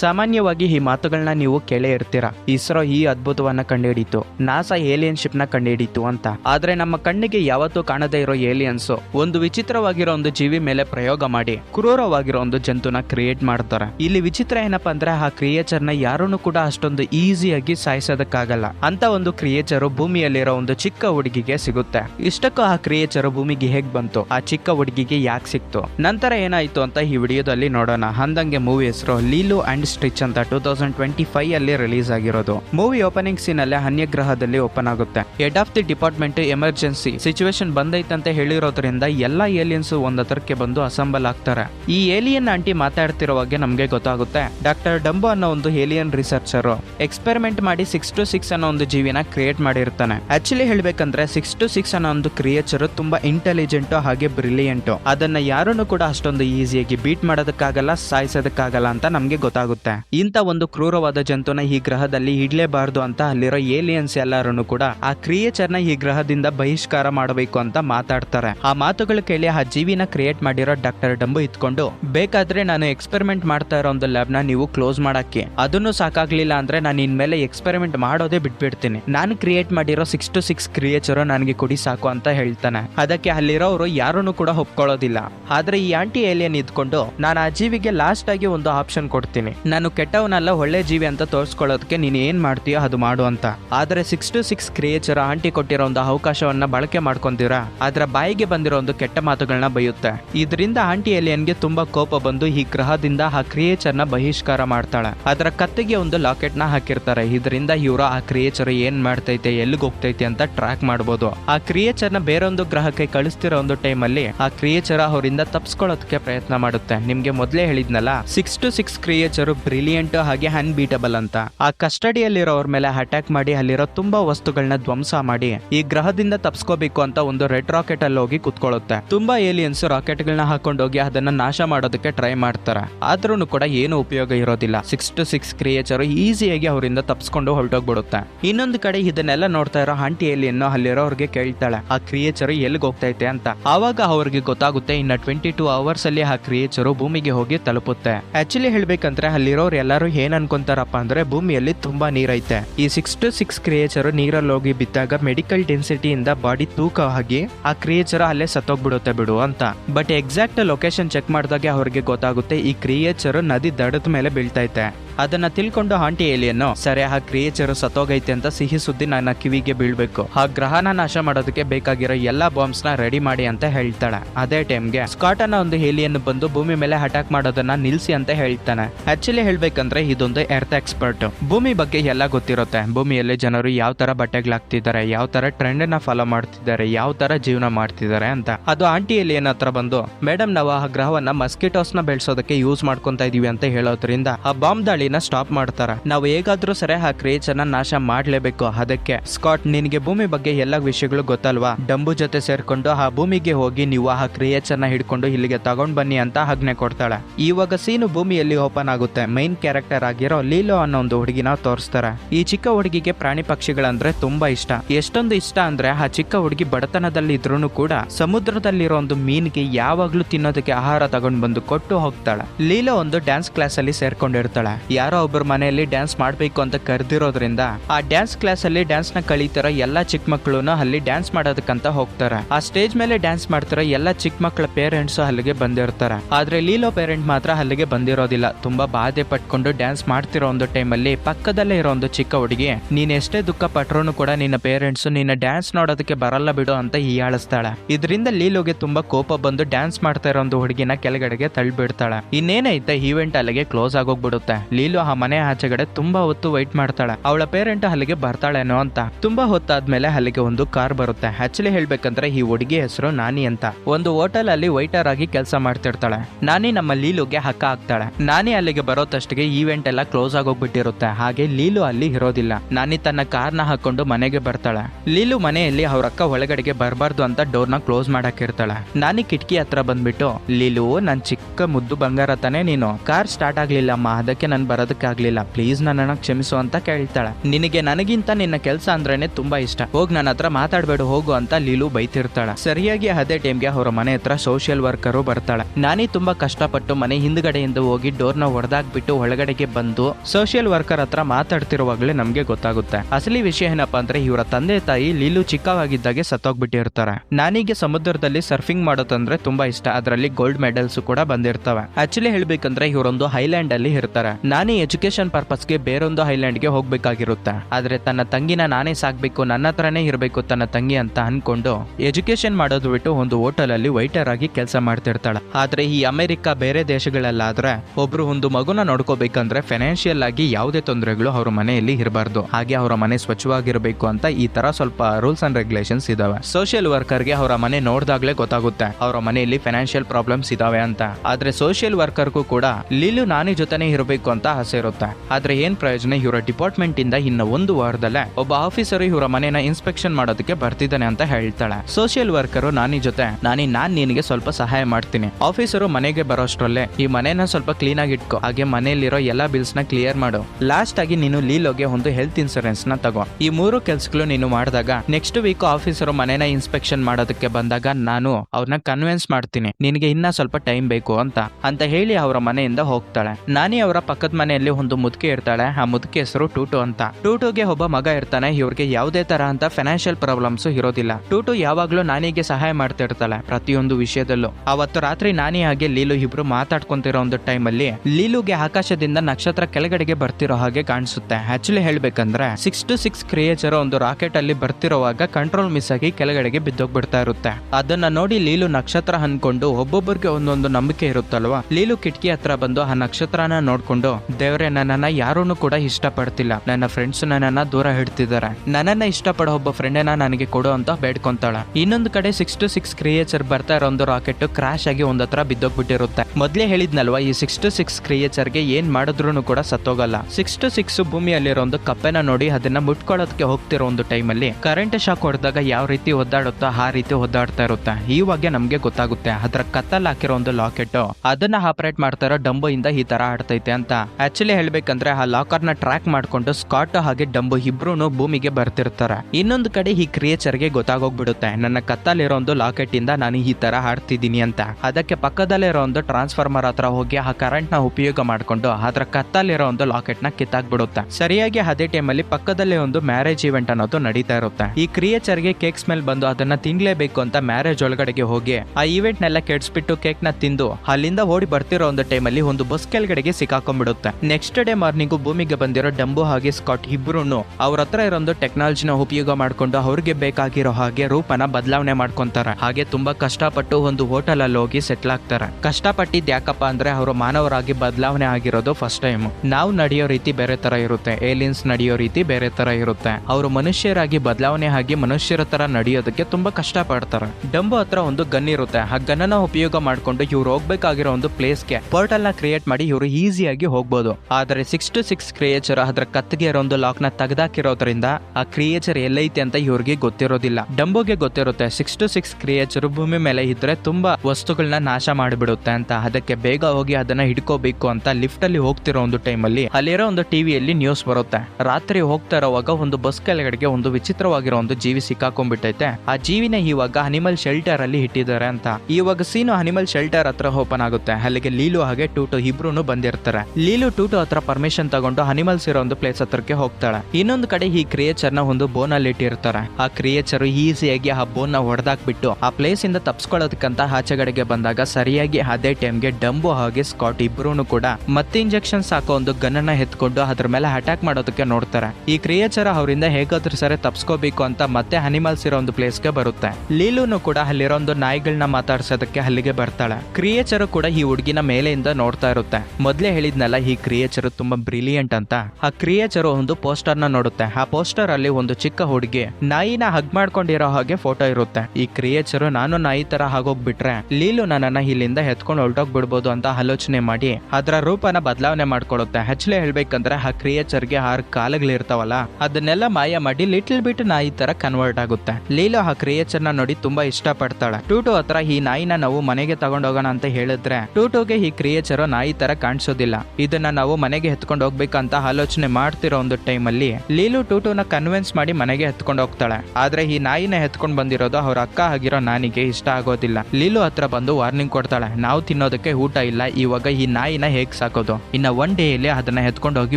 ಸಾಮಾನ್ಯವಾಗಿ ಈ ಮಾತುಗಳನ್ನ ನೀವು ಕೇಳೇ ಇರ್ತೀರಾ? ಇಸ್ರೋ ಈ ಅದ್ಭುತವನ್ನ ಕಂಡುಹಿಡಿತು ನಾಸಾ ಏಲಿಯನ್ ಶಿಪ್ನ ಕಂಡುಹಿಡಿತು ಅಂತ. ಆದ್ರೆ ನಮ್ಮ ಕಣ್ಣಿಗೆ ಯಾವತ್ತೂ ಕಾಣದೇ ಇರೋ ಏಲಿಯನ್ಸ್ ಒಂದು ವಿಚಿತ್ರವಾಗಿರೋ ಒಂದು ಜೀವಿ ಮೇಲೆ ಪ್ರಯೋಗ ಮಾಡಿ ಕ್ರೂರವಾಗಿರೋ ಒಂದು ಜಂತುನ ಕ್ರಿಯೇಟ್ ಮಾಡ್ತಾರೆ. ಇಲ್ಲಿ ವಿಚಿತ್ರ ಏನಪ್ಪಾ ಅಂದ್ರೆ ಆ ಕ್ರಿಯೇಚರ್ನ ಯಾರನ್ನು ಕೂಡ ಅಷ್ಟೊಂದು ಈಸಿಯಾಗಿ ಸಾಯಿಸೋದಕ್ಕಾಗಲ್ಲ. ಅಂತ ಒಂದು ಕ್ರಿಯೇಚರ್ ಭೂಮಿಯಲ್ಲಿರೋ ಒಂದು ಚಿಕ್ಕ ಹುಡುಗಿಗೆ ಸಿಗುತ್ತೆ. ಇಷ್ಟಕ್ಕೂ ಆ ಕ್ರಿಯೇಚರ್ ಭೂಮಿಗೆ ಹೇಗ್ ಬಂತು? ಆ ಚಿಕ್ಕ ಹುಡುಗಿಗೆ ಯಾಕೆ ಸಿಕ್ತು? ನಂತರ ಏನಾಯ್ತು ಅಂತ ಈ ವಿಡಿಯೋದಲ್ಲಿ ನೋಡೋಣ. ಅಂದಂಗೆ ಮೂವಿ ಹೆಸರು ಲೀಲು ಅಂಡ್ ಸ್ಟಿಚ್ ಅಂತ ಟೂ ತೌಸಂಡ್ ಟ್ವೆಂಟಿ ಫೈವ್ ಅಲ್ಲಿ ರಿಲೀಸ್ ಆಗಿರೋದು. ಮೂವಿ ಓಪನಿಂಗ್ ಸೀನ್ ಅಲ್ಲೇ ಅನ್ಯಗ್ರಹದಲ್ಲಿ ಓಪನ್ ಆಗುತ್ತೆ. Head of the department emergency situation ಬಂದೈತಂತ ಹೇಳಿರೋದ್ರಿಂದ ಎಲ್ಲಾ ಏಲಿಯನ್ಸ್ ಒಂದ್ ಹತ್ರಕ್ಕೆ ಬಂದು ಅಸೆಂಬಲ್ ಆಗ್ತಾರೆ. ಈ ಏಲಿಯನ್ ಆಂಟಿ ಮಾತಾಡ್ತಿರುವಾಗೆ ನಮ್ಗೆ ಗೊತ್ತಾಗುತ್ತೆ. ಡಾಕ್ಟರ್ ಡಂಬೋ ಅನ್ನೋ ಒಂದು ಏಲಿಯನ್ ರಿಸರ್ಚರ್ ಎಕ್ಸ್ಪೆರಿಮೆಂಟ್ ಮಾಡಿ ಸಿಕ್ಸ್ ಟು ಸಿಕ್ಸ್ ಅನ್ನೋ ಒಂದು ಜೀವಿನ ಕ್ರಿಯೇಟ್ ಮಾಡಿರ್ತಾನೆ. ಆಕ್ಚುಲಿ ಹೇಳ್ಬೇಕಂದ್ರೆ ಸಿಕ್ಸ್ ಟು ಸಿಕ್ಸ್ ಅನ್ನೋ ಒಂದು ಕ್ರಿಯೇಚರ್ ತುಂಬಾ ಇಂಟೆಲಿಜೆಂಟ್ ಹಾಗೆ ಬ್ರಿಲಿಯಂಟ್. ಅದನ್ನ ಯಾರನ್ನು ಕೂಡ ಅಷ್ಟೊಂದು ಈಸಿಯಾಗಿ ಬೀಟ್ ಮಾಡೋದಕ್ಕಾಗಲ್ಲ, ಸಾಯಿಸೋದಕ್ಕಾಗಲ್ಲ ಅಂತ ನಮ್ಗೆ ಗೊತ್ತಾಗುತ್ತೆ. ಇಂಥ ಒಂದು ಕ್ರೂರವಾದ ಜಂತುನ ಈ ಗ್ರಹದಲ್ಲಿ ಇಡ್ಲೇಬಾರದು ಅಂತ ಅಲ್ಲಿರೋ ಏಲಿಯನ್ಸ್ ಎಲ್ಲರೂ ಕೂಡ ಆ ಕ್ರಿಯೇಚರ್ನ ಈ ಗ್ರಹದಿಂದ ಬಹಿಷ್ಕಾರ ಮಾಡಬೇಕು ಅಂತ ಮಾತಾಡ್ತಾರೆ. ಆ ಮಾತುಗಳು ಕೇಳಿ ಆ ಜೀವಿನ ಕ್ರಿಯೇಟ್ ಮಾಡಿರೋ ಡಾಕ್ಟರ್ ಡಂಬು ಇತ್ಕೊಂಡು ಬೇಕಾದ್ರೆ ನಾನು ಎಕ್ಸ್ಪೆರಿಮೆಂಟ್ ಮಾಡ್ತಾ ಇರೋ ಒಂದು ಲ್ಯಾಬ್ನ ನೀವು ಕ್ಲೋಸ್ ಮಾಡಕ್ಕೆ. ಅದನ್ನು ಸಾಕಾಗ್ಲಿಲ್ಲ ಅಂದ್ರೆ ನಾನು ಇನ್ಮೇಲೆ ಎಕ್ಸ್ಪೆರಿಮೆಂಟ್ ಮಾಡೋದೇ ಬಿಟ್ಬಿಡ್ತೀನಿ. ನಾನು ಕ್ರಿಯೇಟ್ ಮಾಡಿರೋ ಸಿಕ್ಸ್ ಟು ಸಿಕ್ಸ್ ಕ್ರಿಯೇಚರ್ ನನಗೆ ಕೊಡಿ ಸಾಕು ಅಂತ ಹೇಳ್ತಾನೆ. ಅದಕ್ಕೆ ಅಲ್ಲಿರೋರು ಯಾರನ್ನು ಕೂಡ ಒಪ್ಕೊಳ್ಳೋದಿಲ್ಲ. ಆದ್ರೆ ಈ ಆಂಟಿ ಏಲಿಯನ್ ಇದ್ಕೊಂಡು, ನಾನು ಆ ಜೀವಿಗೆ ಲಾಸ್ಟ್ ಆಗಿ ಒಂದು ಆಪ್ಷನ್ ಕೊಡ್ತೀನಿ. ನಾನು ಕೆಟ್ಟವನಲ್ಲ, ಒಳ್ಳೆ ಜೀವಿ ಅಂತ ತೋರಿಸ್ಕೊಳ್ಳೋದಕ್ಕೆ ನೀನು ಏನು ಮಾಡ್ತೀಯೋ ಅದು ಮಾಡು ಅಂತ. ಆದ್ರೆ six two six creature aunty ಕೊಟ್ಟಿರೋ ಒಂದು ಅವಕಾಶವನ್ನ ಬಳಕೆ ಮಾಡ್ಕೊಂತೀರಾ ಅದರ ಬಾಯಿಗೆ ಬಂದಿರೋ ಒಂದು ಕೆಟ್ಟ ಮಾತುಗಳನ್ನ ಬೈಯುತ್ತೆ. ಇದರಿಂದ ಆಂಟಿ ಏಲಿಯನ್ಗೆ ತುಂಬಾ ಕೋಪ ಬಂದು ಈ ಗ್ರಹದಿಂದ ಆ ಕ್ರಿಯೇಚರ್ನ ಬಹಿಷ್ಕಾರ ಮಾಡ್ತಾಳೆ. ಅದರ ಕತ್ತಿಗೆ ಒಂದು ಲಾಕೆಟ್ ಹಾಕಿರ್ತಾರೆ. ಇದರಿಂದ ಇವರು ಆ ಕ್ರಿಯೇಚರ್ ಏನ್ ಮಾಡ್ತೈತೆ, ಎಲ್ಲಿಗೆ ಹೋಗ್ತೈತೆ ಅಂತ ಟ್ರ್ಯಾಕ್ ಮಾಡ್ಬೋದು. ಆ ಕ್ರಿಯೇಚರ್ನ ಬೇರೊಂದು ಗ್ರಹಕ್ಕೆ ಕಳಿಸ್ತಿರೋ ಒಂದು ಟೈಮಲ್ಲಿ ಆ ಕ್ರಿಯೇಚರ್ ಅವರಿಂದ ತಪ್ಸ್ಕೊಳ್ಳೋದಕ್ಕೆ ಪ್ರಯತ್ನ ಮಾಡುತ್ತೆ. ನಿಮ್ಗೆ ಮೊದಲೇ ಹೇಳಿದ್ನಲ್ಲ six two six creature brilliant ಹಾಗೆ ಅನ್ಬೀಟಬಲ್ ಅಂತ. ಆ ಕಸ್ಟಡಿಯಲ್ಲಿರೋವ್ರ ಮೇಲೆ ಅಟ್ಯಾಕ್ ಮಾಡಿ ಅಲ್ಲಿರೋ ತುಂಬಾ ವಸ್ತುಗಳನ್ನ ಧ್ವಂಸ ಮಾಡಿ ಈ ಗ್ರಹದಿಂದ ತಪ್ಸ್ಕೋಬೇಕು ಅಂತ ಒಂದು ರೆಡ್ ರಾಕೆಟ್ ಅಲ್ಲಿ ಹೋಗಿ ಕುತ್ಕೊಳ್ಳುತ್ತೆ. ತುಂಬಾ ಏಲಿಯನ್ಸ್ ರಾಕೆಟ್ ಗಳನ್ನ ಹಾಕೊಂಡೋಗಿ ಅದನ್ನ ನಾಶ ಮಾಡೋದಕ್ಕೆ ಟ್ರೈ ಮಾಡ್ತಾರೆ. ಆದ್ರೂ ಕೂಡ ಏನು ಉಪಯೋಗ ಇರೋದಿಲ್ಲ. ಸಿಕ್ಸ್ ಟು ಸಿಕ್ಸ್ ಕ್ರಿಯೇಚರ್ ಈಸಿಯಾಗಿ ಅವರಿಂದ ತಪ್ಸ್ಕೊಂಡು ಹೊರಟೋಗ್ಬಿಡುತ್ತೆ. ಇನ್ನೊಂದು ಕಡೆ ಇದನ್ನೆಲ್ಲ ನೋಡ್ತಾ ಇರೋ ಆಂಟಿ ಏಲಿಯನ್ನು ಅಲ್ಲಿರೋರ್ಗೆ ಕೇಳ್ತಾಳೆ, ಆ ಕ್ರಿಯೇಚರ್ ಎಲ್ಲಿಗೆ ಹೋಗ್ತೈತೆ ಅಂತ? ಆವಾಗ ಅವ್ರಿಗೆ ಗೊತ್ತಾಗುತ್ತೆ, ಇನ್ನ ಟ್ವೆಂಟಿ ಟೂ ಅವರ್ಸ್ ಅಲ್ಲಿ ಆ ಕ್ರಿಯೇಚರ್ ಭೂಮಿಗೆ ಹೋಗಿ ತಲುಪುತ್ತೆ. ಆಕ್ಚುಲಿ ಹೇಳ್ಬೇಕಂದ್ರೆ ಅಲ್ಲಿರೋರು ಎಲ್ಲರೂ ಏನ್ ಅನ್ಕೊಂತಾರಪ್ಪ ಅಂದ್ರೆ ಭೂಮಿಯಲ್ಲಿ ತುಂಬಾ ನೀರೈತೆ. ಈ ಸಿಕ್ಸ್ ಟು ಸಿಕ್ಸ್ ಕ್ರಿಯೇಚರ್ ನೀರಲ್ಲಿ ಹೋಗಿ ಬಿದ್ದಾಗ ಮೆಡಿಕಲ್ ಡೆನ್ಸಿಟಿಯಿಂದ ಬಾಡಿ ತೂಕ ಆಗಿ ಆ ಕ್ರಿಯೇಚರ್ ಅಲ್ಲೇ ಸತ್ತೋಗ್ಬಿಡುತ್ತೆ ಬಿಡು ಅಂತ. ಬಟ್ ಎಕ್ಸಾಕ್ಟ್ ಲೊಕೇಶನ್ ಚೆಕ್ ಮಾಡಿದಾಗ ಅವ್ರಿಗೆ ಗೊತ್ತಾಗುತ್ತೆ ಈ ಕ್ರಿಯೇಚರ್ ನದಿ ದಡದ ಮೇಲೆ ಬೀಳ್ತೈತೆ. ಅದನ್ನ ತಿಳ್ಕೊಂಡು ಆಂಟಿ ಏಲಿಯನ್ನು, ಸರಿ, ಆ ಕ್ರಿಯೇಚರ್ ಸತ್ತೋಗೈತೆ ಅಂತ ಸಿಹಿ ಸುದ್ದಿ ನನ್ನ ಕಿವಿಗೆ ಬೀಳ್ಬೇಕು. ಆ ಗ್ರಹನ ನಾಶ ಮಾಡೋದಕ್ಕೆ ಬೇಕಾಗಿರೋ ಎಲ್ಲಾ ಬಾಂಬ್ಸ್ನ ರೆಡಿ ಮಾಡಿ ಅಂತ ಹೇಳ್ತಾಳೆ. ಅದೇ ಟೈಮ್ಗೆ ಸ್ಕಾಟ್ ಅನ್ನೋ ಒಂದು ಏಲಿಯನ್ ಬಂದು ಭೂಮಿ ಮೇಲೆ ಅಟ್ಯಾಕ್ ಮಾಡೋದನ್ನ ನಿಲ್ಸಿ ಅಂತ ಹೇಳ್ತಾನೆ. ಆಕ್ಚುಲಿ ಹೇಳ್ಬೇಕಂದ್ರೆ ಇದೊಂದು ಎರ್ತ್ ಎಕ್ಸ್ಪರ್ಟ್ ಭೂಮಿ ಬಗ್ಗೆ ಎಲ್ಲ ಗೊತ್ತಿರುತ್ತೆ. ಭೂಮಿಯಲ್ಲಿ ಜನರು ಯಾವ ತರ ಬಟ್ಟೆಗಳಾಗ್ತಿದ್ದಾರೆ ಯಾವ ತರ ಟ್ರೆಂಡ್ನ ಫಾಲೋ ಮಾಡ್ತಿದ್ದಾರೆ, ಯಾವ ತರ ಜೀವನ ಮಾಡ್ತಿದ್ದಾರೆ ಅಂತ. ಅದು ಆಂಟಿ ಏಲಿಯನ್ ಹತ್ರ ಬಂದು ಮೇಡಮ್ ನಾವು ಆ ಗ್ರಹವನ್ನ ಮಸ್ಕಿಟೋಸ್ನ ಬೆಳೆಸೋದಕ್ಕೆ ಯೂಸ್ ಮಾಡ್ಕೊಂತ ಇದೀವಿ ಅಂತ ಹೇಳೋದ್ರಿಂದ, ಆ ಬಾಂಬ್ ದಾಳಿನ ಸ್ಟಾಪ್ ಮಾಡ್ತಾರೆ. ನಾವು ಹೇಗಾದ್ರೂ ಸರಿ ಆ ಕ್ರಿಯೇಚರ್ ನಾಶ ಮಾಡ್ಲೇಬೇಕು ಅದಕ್ಕೆ. ಸ್ಕಾಟ್, ನಿನಗೆ ಭೂಮಿ ಬಗ್ಗೆ ಎಲ್ಲ ವಿಷಯಗಳು ಗೊತ್ತಲ್ವಾ? ಡಂಬು ಜೊತೆ ಸೇರ್ಕೊಂಡು ಆ ಭೂಮಿಗೆ ಹೋಗಿ ನೀವು ಆ ಕ್ರಿಯೇಚರ್ನ ಹಿಡ್ಕೊಂಡು ಇಲ್ಲಿಗೆ ತಗೊಂಡ್ ಬನ್ನಿ ಅಂತ ಆಜ್ಞೆ ಕೊಡ್ತಾಳೆ. ಇವಾಗ ಸೀನು ಭೂಮಿಯಲ್ಲಿ ಓಪನ್ ಆಗುತ್ತೆ. ಮೈನ್ ಕ್ಯಾರೆಕ್ಟರ್ ಆಗಿರೋ ಲೀಲೋ ಅನ್ನೋ ಒಂದು ಹುಡುಗಿನ ತೋರಿಸ್ತಾರೆ. ಈ ಚಿಕ್ಕ ಹುಡುಗಿಗೆ ಪ್ರಾಣಿ ಪಕ್ಷಿಗಳಂದ್ರೆ ತುಂಬಾ ಇಷ್ಟ. ಎಷ್ಟೊಂದು ಇಷ್ಟ ಅಂದ್ರೆ ಆ ಚಿಕ್ಕ ಹುಡುಗಿ ಬಡತನದಲ್ಲಿ ಇದ್ರೂ ಕೂಡ ಸಮುದ್ರದಲ್ಲಿರೋ ಒಂದು ಮೀನಿಗೆ ಯಾವಾಗ್ಲೂ ತಿನ್ನೋದಕ್ಕೆ ಆಹಾರ ತಗೊಂಡ್ ಬಂದು ಕೊಟ್ಟು ಹೋಗ್ತಾಳೆ. ಲೀಲೋ ಒಂದು ಡ್ಯಾನ್ಸ್ ಕ್ಲಾಸ್ ಅಲ್ಲಿ ಸೇರ್ಕೊಂಡಿರ್ತಾಳೆ. ಯಾರೋ ಒಬ್ಬರ ಮನೆಯಲ್ಲಿ ಡ್ಯಾನ್ಸ್ ಮಾಡಬೇಕು ಅಂತ ಕರೆದಿರೋದ್ರಿಂದ ಆ ಡ್ಯಾನ್ಸ್ ಕ್ಲಾಸ್ ಅಲ್ಲಿ ಡ್ಯಾನ್ಸ್ನ ಕಳೀತಾರ ಎಲ್ಲಾ ಚಿಕ್ಕ ಮಕ್ಕಳು ಅಲ್ಲಿ ಡ್ಯಾನ್ಸ್ ಮಾಡೋದಕ್ಕಂತ ಹೋಗ್ತಾರೆ. ಆ ಸ್ಟೇಜ್ ಮೇಲೆ ಡ್ಯಾನ್ಸ್ ಮಾಡ್ತಾರ ಎಲ್ಲಾ ಚಿಕ್ಕ ಮಕ್ಕಳ ಪೇರೆಂಟ್ಸ್ ಅಲ್ಲಿಗೆ ಬಂದಿರ್ತಾರೆ. ಆದ್ರೆ ಲೀಲೋ ಪೇರೆಂಟ್ ಮಾತ್ರ ಅಲ್ಲಿಗೆ ಬಂದಿರೋದಿಲ್ಲ. ತುಂಬಾ ಬಾಧೆ ಪಟ್ಕೊಂಡು ಡ್ಯಾನ್ಸ್ ಮಾಡ್ತಿರೋ ಒಂದು ಟೈಮ್ ಅಲ್ಲಿ ಪಕ್ಕದಲ್ಲೇ ಇರೋ ಒಂದು ಚಿಕ್ಕ ಹುಡುಗಿ, ನೀನ್ ಎಷ್ಟೇ ದುಃಖ ಪಟ್ರು ಕೂಡ ನಿನ್ನ ಪೇರೆಂಟ್ಸ್ ನಿನ್ನ ಡ್ಯಾನ್ಸ್ ನೋಡೋದಕ್ಕೆ ಬರಲ್ಲ ಬಿಡು ಅಂತ ಹೀಯಾಳಿಸ್ತಾಳೆ. ಇದರಿಂದ ಲೀಲೋಗೆ ತುಂಬಾ ಕೋಪ ಬಂದು ಡ್ಯಾನ್ಸ್ ಮಾಡ್ತಾ ಇರೋ ಒಂದು ಹುಡುಗಿನ ಕೆಳಗಡೆಗೆ ತಳ್ಳಿಬಿಡ್ತಾಳೆ. ಇನ್ನೇನೈತೆ ಈವೆಂಟ್ ಅಲ್ಲಿಗೆ ಕ್ಲೋಸ್ ಆಗೋಗ್ಬಿಡುತ್ತೆ. ಲೀಲು ಆ ಮನೆ ಆಚೆಗಡೆ ತುಂಬಾ ಹೊತ್ತು ವೈಟ್ ಮಾಡ್ತಾಳೆ. ಅವಳ ಪೇರೆಂಟ್ ಅಲ್ಲಿಗೆ ಬರ್ತಾಳೇನೋ ಅಂತ. ತುಂಬಾ ಹೊತ್ತಾದ್ಮೇಲೆ ಅಲ್ಲಿಗೆ ಒಂದು ಕಾರ್ ಬರುತ್ತೆ. ಆಕ್ಚುಲಿ ಹೇಳ್ಬೇಕಂದ್ರೆ ಈ ಹುಡುಗಿ ಹೆಸರು ನಾನಿ ಅಂತ. ಒಂದು ಹೋಟೆಲ್ ಅಲ್ಲಿ ವೈಟರ್ ಆಗಿ ಕೆಲಸ ಮಾಡ್ತಿರ್ತಾಳೆ. ನಾನಿ ನಮ್ಮ ಲೀಲುಗೆ ಹಕ್ಕ ಹಾಕ್ತಾಳೆ. ನಾನಿ ಅಲ್ಲಿಗೆ ಬರೋತಷ್ಟಿಗೆ ಈವೆಂಟ್ ಎಲ್ಲ ಕ್ಲೋಸ್ ಆಗೋಗ್ಬಿಟ್ಟಿರುತ್ತೆ ಹಾಗೆ ಲೀಲು ಅಲ್ಲಿ ಇರೋದಿಲ್ಲ. ನಾನಿ ತನ್ನ ಕಾರ್ನ ಹಾಕೊಂಡು ಮನೆಗೆ ಬರ್ತಾಳೆ. ಲೀಲು ಮನೆಯಲ್ಲಿ ಅವ್ರ ಅಕ್ಕ ಒಳಗಡೆಗೆ ಬರಬಾರ್ದು ಅಂತ ಡೋರ್ನ ಕ್ಲೋಸ್ ಮಾಡಾಕಿರ್ತಾಳೆ ನಾನಿ ಕಿಟಕಿ ಹತ್ರ ಬಂದ್ಬಿಟ್ಟು, ಲೀಲು, ನನ್ ಚಿಕ್ಕ ಮುದ್ದು ಬಂಗಾರ ತಾನೇ ನೀನು. ಕಾರ್ ಸ್ಟಾರ್ಟ್ ಆಗ್ಲಿಲ್ಲಮ್ಮ. ಅದಕ್ಕೆ ನಾನು ಬರೋದಕ್ಕಾಗ್ಲಿಲ್ಲ. ಪ್ಲೀಸ್ ನನ್ನ ಕ್ಷಮಿಸು ಅಂತ ಕೇಳ್ತಾಳೆ. ನಿನಗೆ ನನಗಿಂತ ನಿನ್ನ ಕೆಲಸ ಅಂದ್ರೇನೆ ತುಂಬಾ ಇಷ್ಟ. ಹೋಗ್ ನನ್ನ ಹತ್ರ ಮಾತಾಡ್ಬೇಡು, ಹೋಗು ಅಂತ ಲೀಲು ಬೈತಿರ್ತಾಳೆ. ಸರಿಯಾಗಿ ಅದೇ ಟೈಮ್ಗೆ ಅವರ ಮನೆ ಹತ್ರ ಸೋಷಿಯಲ್ ವರ್ಕರು ಬರ್ತಾಳೆ. ನಾನಿ ತುಂಬಾ ಕಷ್ಟಪಟ್ಟು ಮನೆ ಹಿಂದ್ಗಡೆಯಿಂದ ಹೋಗಿ ಡೋರ್ನ ಹೊಡೆದಾಕ್ಬಿಟ್ಟು ಒಳಗಡೆಗೆ ಬಂದು ಸೋಷಿಯಲ್ ವರ್ಕರ್ ಹತ್ರ ಮಾತಾಡ್ತಿರುವಾಗಲೇ ನಮ್ಗೆ ಗೊತ್ತಾಗುತ್ತೆ. ಅಸಲಿ ವಿಷಯ ಏನಪ್ಪಾ ಅಂದ್ರೆ ಇವರ ತಂದೆ ತಾಯಿ ಲೀಲು ಚಿಕ್ಕವಾಗಿದ್ದಾಗೆ ಸತ್ತೋಗ್ಬಿಟ್ಟಿರ್ತಾರೆ. ನಾನಿಗೆ ಸಮುದ್ರದಲ್ಲಿ ಸರ್ಫಿಂಗ್ ಮಾಡೋದಂದ್ರೆ ತುಂಬಾ ಇಷ್ಟ. ಅದರಲ್ಲಿ ಗೋಲ್ಡ್ ಮೆಡಲ್ಸ್ ಕೂಡ ಬಂದಿರ್ತವೆ. ಆಕ್ಚುಲಿ ಹೇಳ್ಬೇಕಂದ್ರೆ ಇವರೊಂದು ಹೈಲ್ಯಾಂಡ್ ಅಲ್ಲಿ ಇರ್ತಾರೆ. ನಾನೇ ಎಜುಕೇಶನ್ ಪರ್ಪಸ್ಗೆ ಬೇರೊಂದು ಹೈಲ್ಯಾಂಡ್ಗೆ ಹೋಗ್ಬೇಕಾಗಿರುತ್ತೆ. ಆದ್ರೆ ತನ್ನ ತಂಗಿನ ನಾನೇ ಸಾಕ್ಬೇಕು, ನನ್ನ ಹತ್ರನೇ ಇರಬೇಕು ತನ್ನ ತಂಗಿ ಅಂತ ಅನ್ಕೊಂಡು ಎಜುಕೇಶನ್ ಮಾಡೋದು ಬಿಟ್ಟು ಒಂದು ಹೋಟೆಲ್ ಅಲ್ಲಿ ವೈಟರ್ ಆಗಿ ಕೆಲಸ ಮಾಡ್ತಿರ್ತಾಳೆ. ಆದ್ರೆ ಈ ಅಮೆರಿಕ ಬೇರೆ ದೇಶಗಳಲ್ಲಾದ್ರೆ ಒಬ್ರು ಒಂದು ಮಗುನ ನೋಡ್ಕೋಬೇಕಂದ್ರೆ ಫೈನಾನ್ಷಿಯಲ್ ಆಗಿ ಯಾವುದೇ ತೊಂದರೆಗಳು ಅವ್ರ ಮನೆಯಲ್ಲಿ ಇರಬಾರ್ದು. ಹಾಗೆ ಅವರ ಮನೆ ಸ್ವಚ್ಛವಾಗಿರಬೇಕು ಅಂತ ಈ ತರ ಸ್ವಲ್ಪ ರೂಲ್ಸ್ ಅಂಡ್ ರೆಗ್ಯುಲೇಷನ್ಸ್ ಇದಾವೆ. ಸೋಷಿಯಲ್ ವರ್ಕರ್ಗೆ ಅವರ ಮನೆ ನೋಡಿದಾಗ್ಲೇ ಗೊತ್ತಾಗುತ್ತೆ ಅವರ ಮನೆಯಲ್ಲಿ ಫೈನಾನ್ಷಿಯಲ್ ಪ್ರಾಬ್ಲಮ್ಸ್ ಇದಾವೆ ಅಂತ. ಆದ್ರೆ ಸೋಷಿಯಲ್ ವರ್ಕರ್ಗೂ ಕೂಡ, ಲೀಲು, ನಾನಿ ಜೊತೆನೆ ಇರಬೇಕು ಅಂತ ಆಸೆ ಇರುತ್ತೆ? ಆದ್ರೆ ಏನ್ ಪ್ರಯೋಜನ? ಇವರ ಡಿಪಾರ್ಟ್ಮೆಂಟ್ ಇಂದ ಇನ್ನ ಒಂದು ವಾರದಲ್ಲೇ ಒಬ್ಬ ಆಫೀಸರ್ ಇವರ ಮನೆನ ಇನ್ಸ್ಪೆಕ್ಷನ್ ಮಾಡೋದಕ್ಕೆ ಬರ್ತಿದ್ದಾನೆ ಅಂತ ಹೇಳ್ತಾಳೆ. ಸೋಷಿಯಲ್ ವರ್ಕರ್ ನಾನಿ ಜೊತೆ. ನಾನಿ, ನಾನ್ ನಿನಗೆ ಸ್ವಲ್ಪ ಸಹಾಯ ಮಾಡ್ತೀನಿ. ಆಫೀಸರು ಮನೆಗೆ ಬರೋಷ್ಟ್ರಲ್ಲೇ ಈ ಮನೆನ ಸ್ವಲ್ಪ ಕ್ಲೀನ್ ಆಗಿ ಇಟ್ಕೋ. ಹಾಗೆ ಮನೆಯಲ್ಲಿರೋ ಎಲ್ಲಾ ಬಿಲ್ಸ್ನ ಕ್ಲಿಯರ್ ಮಾಡು. ಲಾಸ್ಟ್ ಆಗಿ ನೀನು ಲೀಲೋಗೆ ಒಂದು ಹೆಲ್ತ್ ಇನ್ಸೂರೆನ್ಸ್ನ ತಗೋ. ಈ ಮೂರು ಕೆಲ್ಸಗಳು ನೀನು ಮಾಡಿದಾಗ ನೆಕ್ಸ್ಟ್ ವೀಕ್ ಆಫೀಸರು ಮನೆನ ಇನ್ಸ್ಪೆಕ್ಷನ್ ಮಾಡೋದಕ್ಕೆ ಬಂದಾಗ ನಾನು ಅವ್ರನ್ನ ಕನ್ವಿನ್ಸ್ ಮಾಡ್ತೀನಿ. ನಿನಗೆ ಇನ್ನ ಸ್ವಲ್ಪ ಟೈಮ್ ಬೇಕು ಅಂತ. ಅಂತ ಹೇಳಿ ಅವರ ಮನೆಯಿಂದ ಹೋಗ್ತಾಳೆ. ನಾನಿ ಅವರ ಪಕ್ಕದ ಮನೆಯಲ್ಲಿ ಒಂದು ಮುದುಕಿ ಇರ್ತಾಳೆ. ಆ ಮುದುಕಿ ಹೆಸರು ಟೂಟು ಅಂತ. ಟೂಟುಗೆ ಒಬ್ಬ ಮಗ ಇರ್ತಾನೆ. ಇವ್ರಿಗೆ ಯಾವುದೇ ತರ ಅಂತ ಫೈನಾನ್ಷಿಯಲ್ ಪ್ರಾಬ್ಲಮ್ಸ್ ಇರೋದಿಲ್ಲ. ಟೂಟು ಯಾವಾಗ್ಲೂ ನಾನಿಗೆ ಸಹಾಯ ಮಾಡ್ತಿರ್ತಾಳೆ ಪ್ರತಿಯೊಂದು ವಿಷಯದಲ್ಲೂ. ಅವತ್ತು ರಾತ್ರಿ ನಾನಿ ಹಾಗೆ ಲೀಲು ಇಬ್ರು ಮಾತಾಡ್ಕೊಂತಿರೋ ಒಂದು ಟೈಮ್ ಅಲ್ಲಿ ಲೀಲುಗೆ ಆಕಾಶದಿಂದ ನಕ್ಷತ್ರ ಕೆಳಗಡೆಗೆ ಬರ್ತಿರೋ ಹಾಗೆ ಕಾಣಿಸುತ್ತೆ. ಆಕ್ಚುಲಿ ಹೇಳ್ಬೇಕಂದ್ರೆ ಸಿಕ್ಸ್ ಟು ಸಿಕ್ಸ್ ಕ್ರಿಯೇಚರ್ ಒಂದು ರಾಕೆಟ್ ಅಲ್ಲಿ ಬರ್ತಿರೋವಾಗ ಕಂಟ್ರೋಲ್ ಮಿಸ್ ಆಗಿ ಕೆಳಗಡೆಗೆ ಬಿದ್ದೋಗ್ಬಿಡ್ತಾ ಇರುತ್ತೆ. ಅದನ್ನ ನೋಡಿ ಲೀಲು ನಕ್ಷತ್ರ ಅನ್ಕೊಂಡು ಒಬ್ಬೊಬ್ಬರಿಗೆ ಒಂದೊಂದು ನಂಬಿಕೆ ಇರುತ್ತಲ್ವಾ? ಲೀಲು ಕಿಟಕಿ ಹತ್ರ ಬಂದು ಆ ನಕ್ಷತ್ರನ ನೋಡ್ಕೊಂಡು ದೇವ್ರೆ, ನನ್ನನ್ನ ಯಾರೂನು ಕೂಡ ಇಷ್ಟಪಡ್ತಿಲ್ಲ. ನನ್ನ ಫ್ರೆಂಡ್ಸ್ ನನ್ನನ್ನ ದೂರ ಹಿಡ್ತಿದ್ದಾರೆ. ನನ್ನನ್ನ ಇಷ್ಟಪಡೋ ಒಬ್ಬ ಫ್ರೆಂಡನ್ನ ನನಗೆ ಕೊಡು ಅಂತ ಬೇಡ್ಕೊಂತಾಳ. ಇನ್ನೊಂದು ಕಡೆ ಸಿಕ್ಸ್ ಟು ಸಿಕ್ಸ್ ಕ್ರಿಯೇಚರ್ ಬರ್ತಾ ಇರೋ ಒಂದು ರಾಕೆಟ್ ಕ್ರಾಶ್ ಆಗಿ ಒಂದ್ ಹತ್ರ ಬಿದ್ದೋಗ್ಬಿಟ್ಟಿರುತ್ತೆ. ಮೊದ್ಲೇ ಹೇಳಿದ್ನಲ್ವ, ಈ ಸಿಕ್ಸ್ ಟು ಸಿಕ್ಸ್ ಕ್ರಿಯೇಚರ್ಗೆ ಏನ್ ಮಾಡಿದ್ರು ಕೂಡ ಸತ್ತೋಗಲ್ಲ. ಸಿಕ್ಸ್ ಟು ಸಿಕ್ಸ್ ಭೂಮಿಯಲ್ಲಿರೋ ಒಂದು ಕಪ್ಪೆನ ನೋಡಿ ಅದನ್ನ ಮುಟ್ಕೊಳ್ಳೋದಕ್ಕೆ ಹೋಗ್ತಿರೋ ಒಂದು ಟೈಮಲ್ಲಿ ಕರೆಂಟ್ ಶಾಕ್ ಹೊಡೆದಾಗ ಯಾವ ರೀತಿ ಒದ್ದಾಡುತ್ತೋ ಆ ರೀತಿ ಒದ್ದಾಡ್ತಾ ಇರುತ್ತೆ. ಇವಾಗ ನಮ್ಗೆ ಗೊತ್ತಾಗುತ್ತೆ. ಅದ್ರ ಕತ್ತಲ್ ಹಾಕಿರೋ ಒಂದು ಲಾಕೆಟ್ ಅದನ್ನ ಆಪರೇಟ್ ಮಾಡ್ತಾ ಇರೋ ಡಂಬು ಇಂದ ಈ ತರ ಆಡ್ತೈತೆ ಅಂತ. ಆಕ್ಚುಲಿ ಹೇಳ್ಬೇಕಂದ್ರೆ ಆ ಲಾಕರ್ನ ಟ್ರ್ಯಾಕ್ ಮಾಡ್ಕೊಂಡು ಸ್ಕಾಟ್ ಹಾಗೆ ಡಂಬು ಇಬ್ರು ಭೂಮಿಗೆ ಬರ್ತಿರ್ತಾರೆ. ಇನ್ನೊಂದು ಕಡೆ ಈ ಕ್ರಿಯೇಚರ್ಗೆ ಗೊತ್ತಾಗೋಗ್ಬಿಡುತ್ತೆ. ನನ್ನ ಕತ್ತಲ್ಲಿರೋ ಒಂದು ಲಾಕೆಟ್ ಇಂದ ನಾನು ಈ ತರ ಹಾಡ್ತಿದ್ದೀನಿ ಅಂತ. ಅದಕ್ಕೆ ಪಕ್ಕದಲ್ಲೇ ಇರೋ ಒಂದು ಟ್ರಾನ್ಸ್ಫಾರ್ಮರ್ ಹತ್ರ ಹೋಗಿ ಆ ಕರೆಂಟ್ನ ಉಪಯೋಗ ಮಾಡ್ಕೊಂಡು ಅದ್ರ ಕತ್ತಲ್ಲಿರೋ ಒಂದು ಲಾಕೆಟ್ನ ಕಿತ್ತಾಕ್ಬಿಡುತ್ತೆ. ಸರಿಯಾಗಿ ಅದೇ ಟೈಮ್ ಅಲ್ಲಿ ಪಕ್ಕದಲ್ಲೇ ಒಂದು ಮ್ಯಾರೇಜ್ ಇವೆಂಟ್ ಅನ್ನೋದು ನಡೀತಾ ಇರುತ್ತೆ. ಈ ಕ್ರಿಯೇಚರ್ಗೆ ಕೇಕ್ ಸ್ಮೆಲ್ ಬಂದು ಅದನ್ನ ತಿನ್ಲೇಬೇಕು ಅಂತ ಮ್ಯಾರೇಜ್ ಒಳಗಡೆಗೆ ಹೋಗಿ ಆ ಇವೆಂಟ್ ನೆಲ್ಲ ಕೆಡ್ಸ್ಬಿಟ್ಟು ಕೇಕ್ನ ತಿಂದು ಅಲ್ಲಿಂದ ಓಡಿ ಬರ್ತಿರೋ ಒಂದು ಟೈಮ್ ಅಲ್ಲಿ ಒಂದು ಬಸ್ ಕೆಳಗಡೆಗೆ ಸಿಕ್ಕಾಕೊಂಡ್ಬಿಡುತ್ತೆ. ನೆಕ್ಸ್ಟ್ ಡೇ ಮಾರ್ನಿಂಗು ಭೂಮಿಗೆ ಬಂದಿರೋ ಡಂಬು ಹಾಗೆ ಸ್ಕಾಟ್ ಇಬ್ರು ಅವ್ರ ಹತ್ರ ಇರೋ ಒಂದು ಟೆಕ್ನಾಲಜಿನ ಉಪಯೋಗ ಮಾಡ್ಕೊಂಡು ಅವ್ರಿಗೆ ಬೇಕಾಗಿರೋ ಹಾಗೆ ರೂಪನ ಬದಲಾವಣೆ ಮಾಡ್ಕೊಂತಾರೆ. ಹಾಗೆ ತುಂಬಾ ಕಷ್ಟಪಟ್ಟು ಒಂದು ಹೋಟೆಲ್ ಅಲ್ಲಿ ಹೋಗಿ ಸೆಟ್ಲ್ ಆಗ್ತಾರೆ. ಕಷ್ಟಪಟ್ಟಿದ್ ಯಾಕಪ್ಪ ಅಂದ್ರೆ ಅವರು ಮಾನವರಾಗಿ ಬದಲಾವಣೆ ಆಗಿರೋದು ಫಸ್ಟ್ ಟೈಮ್ ನಾವು ನಡೆಯೋ ರೀತಿ ಬೇರೆ ತರ ಇರುತ್ತೆ. ಏಲಿಯನ್ಸ್ ನಡೆಯೋ ರೀತಿ ಬೇರೆ ತರ ಇರುತ್ತೆ. ಅವರು ಮನುಷ್ಯರಾಗಿ ಬದಲಾವಣೆ ಆಗಿ ಮನುಷ್ಯರ ತರ ನಡೆಯೋದಕ್ಕೆ ತುಂಬಾ ಕಷ್ಟ ಪಡ್ತಾರೆ ಡಂಬು ಹತ್ರ ಒಂದು ಗನ್ ಇರುತ್ತೆ. ಆ ಗನ್ನ ಉಪಯೋಗ ಮಾಡ್ಕೊಂಡು ಇವ್ರು ಹೋಗ್ಬೇಕಾಗಿರೋ ಒಂದು ಪ್ಲೇಸ್ಗೆ ಪೋರ್ಟಲ್ನ ಕ್ರಿಯೇಟ್ ಮಾಡಿ ಇವರು ಈಸಿಯಾಗಿ ಹೋಗ್ಬೋದು. ಆದ್ರೆ ಸಿಕ್ಸ್ ಟು ಸಿಕ್ಸ್ ಕ್ರಿಯೇಚರ್ ಅದ್ರ ಕತ್ತಿಗೆ ಒಂದು ಲಾಕ್ನ ತೆಗೆದಾಕಿರೋದ್ರಿಂದ ಆ ಕ್ರಿಯೇಚರ್ ಎಲ್ಲೈತೆ ಅಂತ ಇವ್ರಿಗೆ ಗೊತ್ತಿರೋದಿಲ್ಲ. ಡಂಬೋಗೆ ಗೊತ್ತಿರುತ್ತೆ ಸಿಕ್ಸ್ ಟು ಸಿಕ್ಸ್ ಕ್ರಿಯೇಚರ್ ಭೂಮಿ ಮೇಲೆ ಇದ್ರೆ ತುಂಬಾ ವಸ್ತುಗಳನ್ನ ನಾಶ ಮಾಡಿಬಿಡುತ್ತೆ ಅಂತ. ಅದಕ್ಕೆ ಬೇಗ ಹೋಗಿ ಅದನ್ನ ಹಿಡ್ಕೋಬೇಕು ಅಂತ ಲಿಫ್ಟ್ ಅಲ್ಲಿ ಹೋಗ್ತಿರೋ ಒಂದು ಟೈಮ್ ಅಲ್ಲಿ ಅಲ್ಲಿರೋ ಒಂದು ಟಿವಿಯಲ್ಲಿ ನ್ಯೂಸ್ ಬರುತ್ತೆ. ರಾತ್ರಿ ಹೋಗ್ತಾ ಇರೋವಾಗ ಒಂದು ಬಸ್ ಕೆಳಗಡೆಗೆ ಒಂದು ವಿಚಿತ್ರವಾಗಿರೋ ಒಂದು ಜೀವಿ ಸಿಕ್ಕಾಕೊಂಡ್ಬಿಟ್ಟೈತೆ. ಆ ಜೀವಿನ ಇವಾಗ ಅನಿಮಲ್ ಶೆಲ್ಟರ್ ಅಲ್ಲಿ ಇಟ್ಟಿದ್ದಾರೆ ಅಂತ. ಇವಾಗ ಸೀನು ಅನಿಮಲ್ ಶೆಲ್ಟರ್ ಹತ್ರ ಓಪನ್ ಆಗುತ್ತೆ. ಅಲ್ಲಿಗೆ ಲೀಲು ಹಾಗೆ ಟೂಟು ಇಬ್ರು ಬಂದಿರ್ತಾರೆ. ಲೀಲು ಟೂಟು ಹತ್ರ ಪರ್ಮಿಷನ್ ತಗೊಂಡು ಅನಿಮಲ್ಸ್ ಇರೋ ಒಂದು ಪ್ಲೇಸ್ ಹತ್ರಕ್ಕೆ ಹೋಗ್ತಾಳೆ. ಇನ್ನೊಂದು ಕಡೆ ಈ ಕ್ರಿಯೇಚರ್ನ ಒಂದು ಬೋನ್ ಅಲ್ಲಿ ಇಟ್ಟಿರ್ತಾರೆ. ಆ ಕ್ರಿಯೇಚರ್ ಈಸಿಯಾಗಿ ಆ ಬೋನ್ನ ಹೊಡೆದಾಕ್ಬಿಟ್ಟು ಆ ಪ್ಲೇಸ್ ಇಂದ ತಪ್ಸ್ಕೊಳ್ಳೋದಕ್ಕಂತ ಆಚೆಗಡೆಗೆ ಬಂದಾಗ ಸರಿಯಾಗಿ ಅದೇ ಟೈಮ್ಗೆ ಡಂಬು ಹಾಗೆ ಸ್ಕಾಟ್ ಇಬ್ರು ಕೂಡ ಮತ್ತೆ ಇಂಜೆಕ್ಷನ್ಸ್ ಹಾಕೋ ಒಂದು ಗನ್ನ ಎತ್ಕೊಂಡು ಅದ್ರ ಮೇಲೆ ಅಟ್ಯಾಕ್ ಮಾಡೋದಕ್ಕೆ ನೋಡ್ತಾರೆ. ಈ ಕ್ರಿಯೇಚರ್ ಅವರಿಂದ ಹೇಗಾದ್ರೂ ಸರಿ ತಪ್ಸ್ಕೋಬೇಕು ಅಂತ ಮತ್ತೆ ಅನಿಮಲ್ಸ್ ಇರೋ ಒಂದು ಪ್ಲೇಸ್ಗೆ ಬರುತ್ತೆ. ಲೀಲೂನು ಕೂಡ ಅಲ್ಲಿರೋ ಒಂದು ನಾಯಿಗಳನ್ನ ಮಾತಾಡ್ಸೋದಕ್ಕೆ ಅಲ್ಲಿಗೆ ಬರ್ತಾಳೆ. ಕ್ರಿಯೇಚರ್ ಕೂಡ ಈ ಹುಡುಗಿನ ಮೇಲೆಯಿಂದ ನೋಡ್ತಾ ಇರುತ್ತೆ. ಮೊದ್ಲೇ ಹೇಳಿದ್ನಲ್ಲ ಕ್ರಿಯೇಚರ್ ತುಂಬಾ ಬ್ರಿಲಿಯಂಟ್ ಅಂತ. ಆ ಕ್ರಿಯೇಚರ್ ಒಂದು ಪೋಸ್ಟರ್ನ ನೋಡುತ್ತೆ. ಆ ಪೋಸ್ಟರ್ ಅಲ್ಲಿ ಒಂದು ಚಿಕ್ಕ ಹುಡುಗಿ ನಾಯಿನ ಹಗ್ ಮಾಡ್ಕೊಂಡಿರೋ ಹಾಗೆ ಫೋಟೋ ಇರುತ್ತೆ. ಈ ಕ್ರಿಯೇಚರ್ ನಾನು ನಾಯಿ ತರ ಹಾಗೋಗ್ಬಿಟ್ರೆ ಲೀಲು ನನ್ನನ್ನ ಇಲ್ಲಿಂದ ಎತ್ಕೊಂಡು ಹೊಲ್ಟೋಗ್ ಬಿಡ್ಬೋದು ಅಂತ ಆಲೋಚನೆ ಮಾಡಿ ಅದರ ರೂಪನ ಬದಲಾವಣೆ ಮಾಡ್ಕೊಳ್ಳುತ್ತೆ. ಹೆಚ್ಚಲೇ ಹೇಳ್ಬೇಕಂದ್ರೆ ಆ ಕ್ರಿಯೇಚರ್ಗೆ ಆರು ಕಾಲುಗಳಿರ್ತಾವಲ್ಲ ಅದನ್ನೆಲ್ಲ ಮಾಯ ಮಾಡಿ ಲಿಟಲ್ ಬಿಟ್ ನಾಯಿ ತರ ಕನ್ವರ್ಟ್ ಆಗುತ್ತೆ. ಲೀಲು ಆ ಕ್ರಿಯೇಚರ್ನ ನೋಡಿ ತುಂಬಾ ಇಷ್ಟ ಪಡ್ತಾಳೆ ಟೂಟು ಹತ್ರ ಈ ನಾಯಿನ ನಾವು ಮನೆಗೆ ತಗೊಂಡೋಗೋಣ ಅಂತ ಹೇಳಿದ್ರೆ ಟೂಟುಗೆ ಈ ಕ್ರಿಯೇಚರ್ ನಾಯಿ ತರ ಕಾಣಿಸೋದಿಲ್ಲ. ಇದನ್ನ ನಾವು ಮನೆಗೆ ಎತ್ಕೊಂಡು ಹೋಗ್ಬೇಕಂತ ಆಲೋಚನೆ ಮಾಡ್ತಿರೋ ಒಂದು ಟೈಮಲ್ಲಿ ಲೀಲು ಟೂಟುನ ಕನ್ವಿನ್ಸ್ ಮಾಡಿ ಮನೆಗೆ ಎತ್ಕೊಂಡು ಹೋಗ್ತಾಳೆ. ಆದ್ರೆ ಈ ನಾಯಿನ ಎತ್ಕೊಂಡು ಬಂದಿರೋದು ಅವ್ರ ಅಕ್ಕ ಆಗಿರೋ ನಾನಿಗೆ ಇಷ್ಟ ಆಗೋದಿಲ್ಲ. ಲೀಲು ಹತ್ರ ಬಂದು ವಾರ್ನಿಂಗ್ ಕೊಡ್ತಾಳೆ. ನಾವು ತಿನ್ನೋದಕ್ಕೆ ಊಟ ಇಲ್ಲ. ಇವಾಗ ಈ ನಾಯಿನ ಹೇಗ್ ಸಾಕೋದು? ಇನ್ನ ಒನ್ ಡೇಯಲ್ಲಿ ಅದನ್ನ ಎತ್ಕೊಂಡು ಹೋಗಿ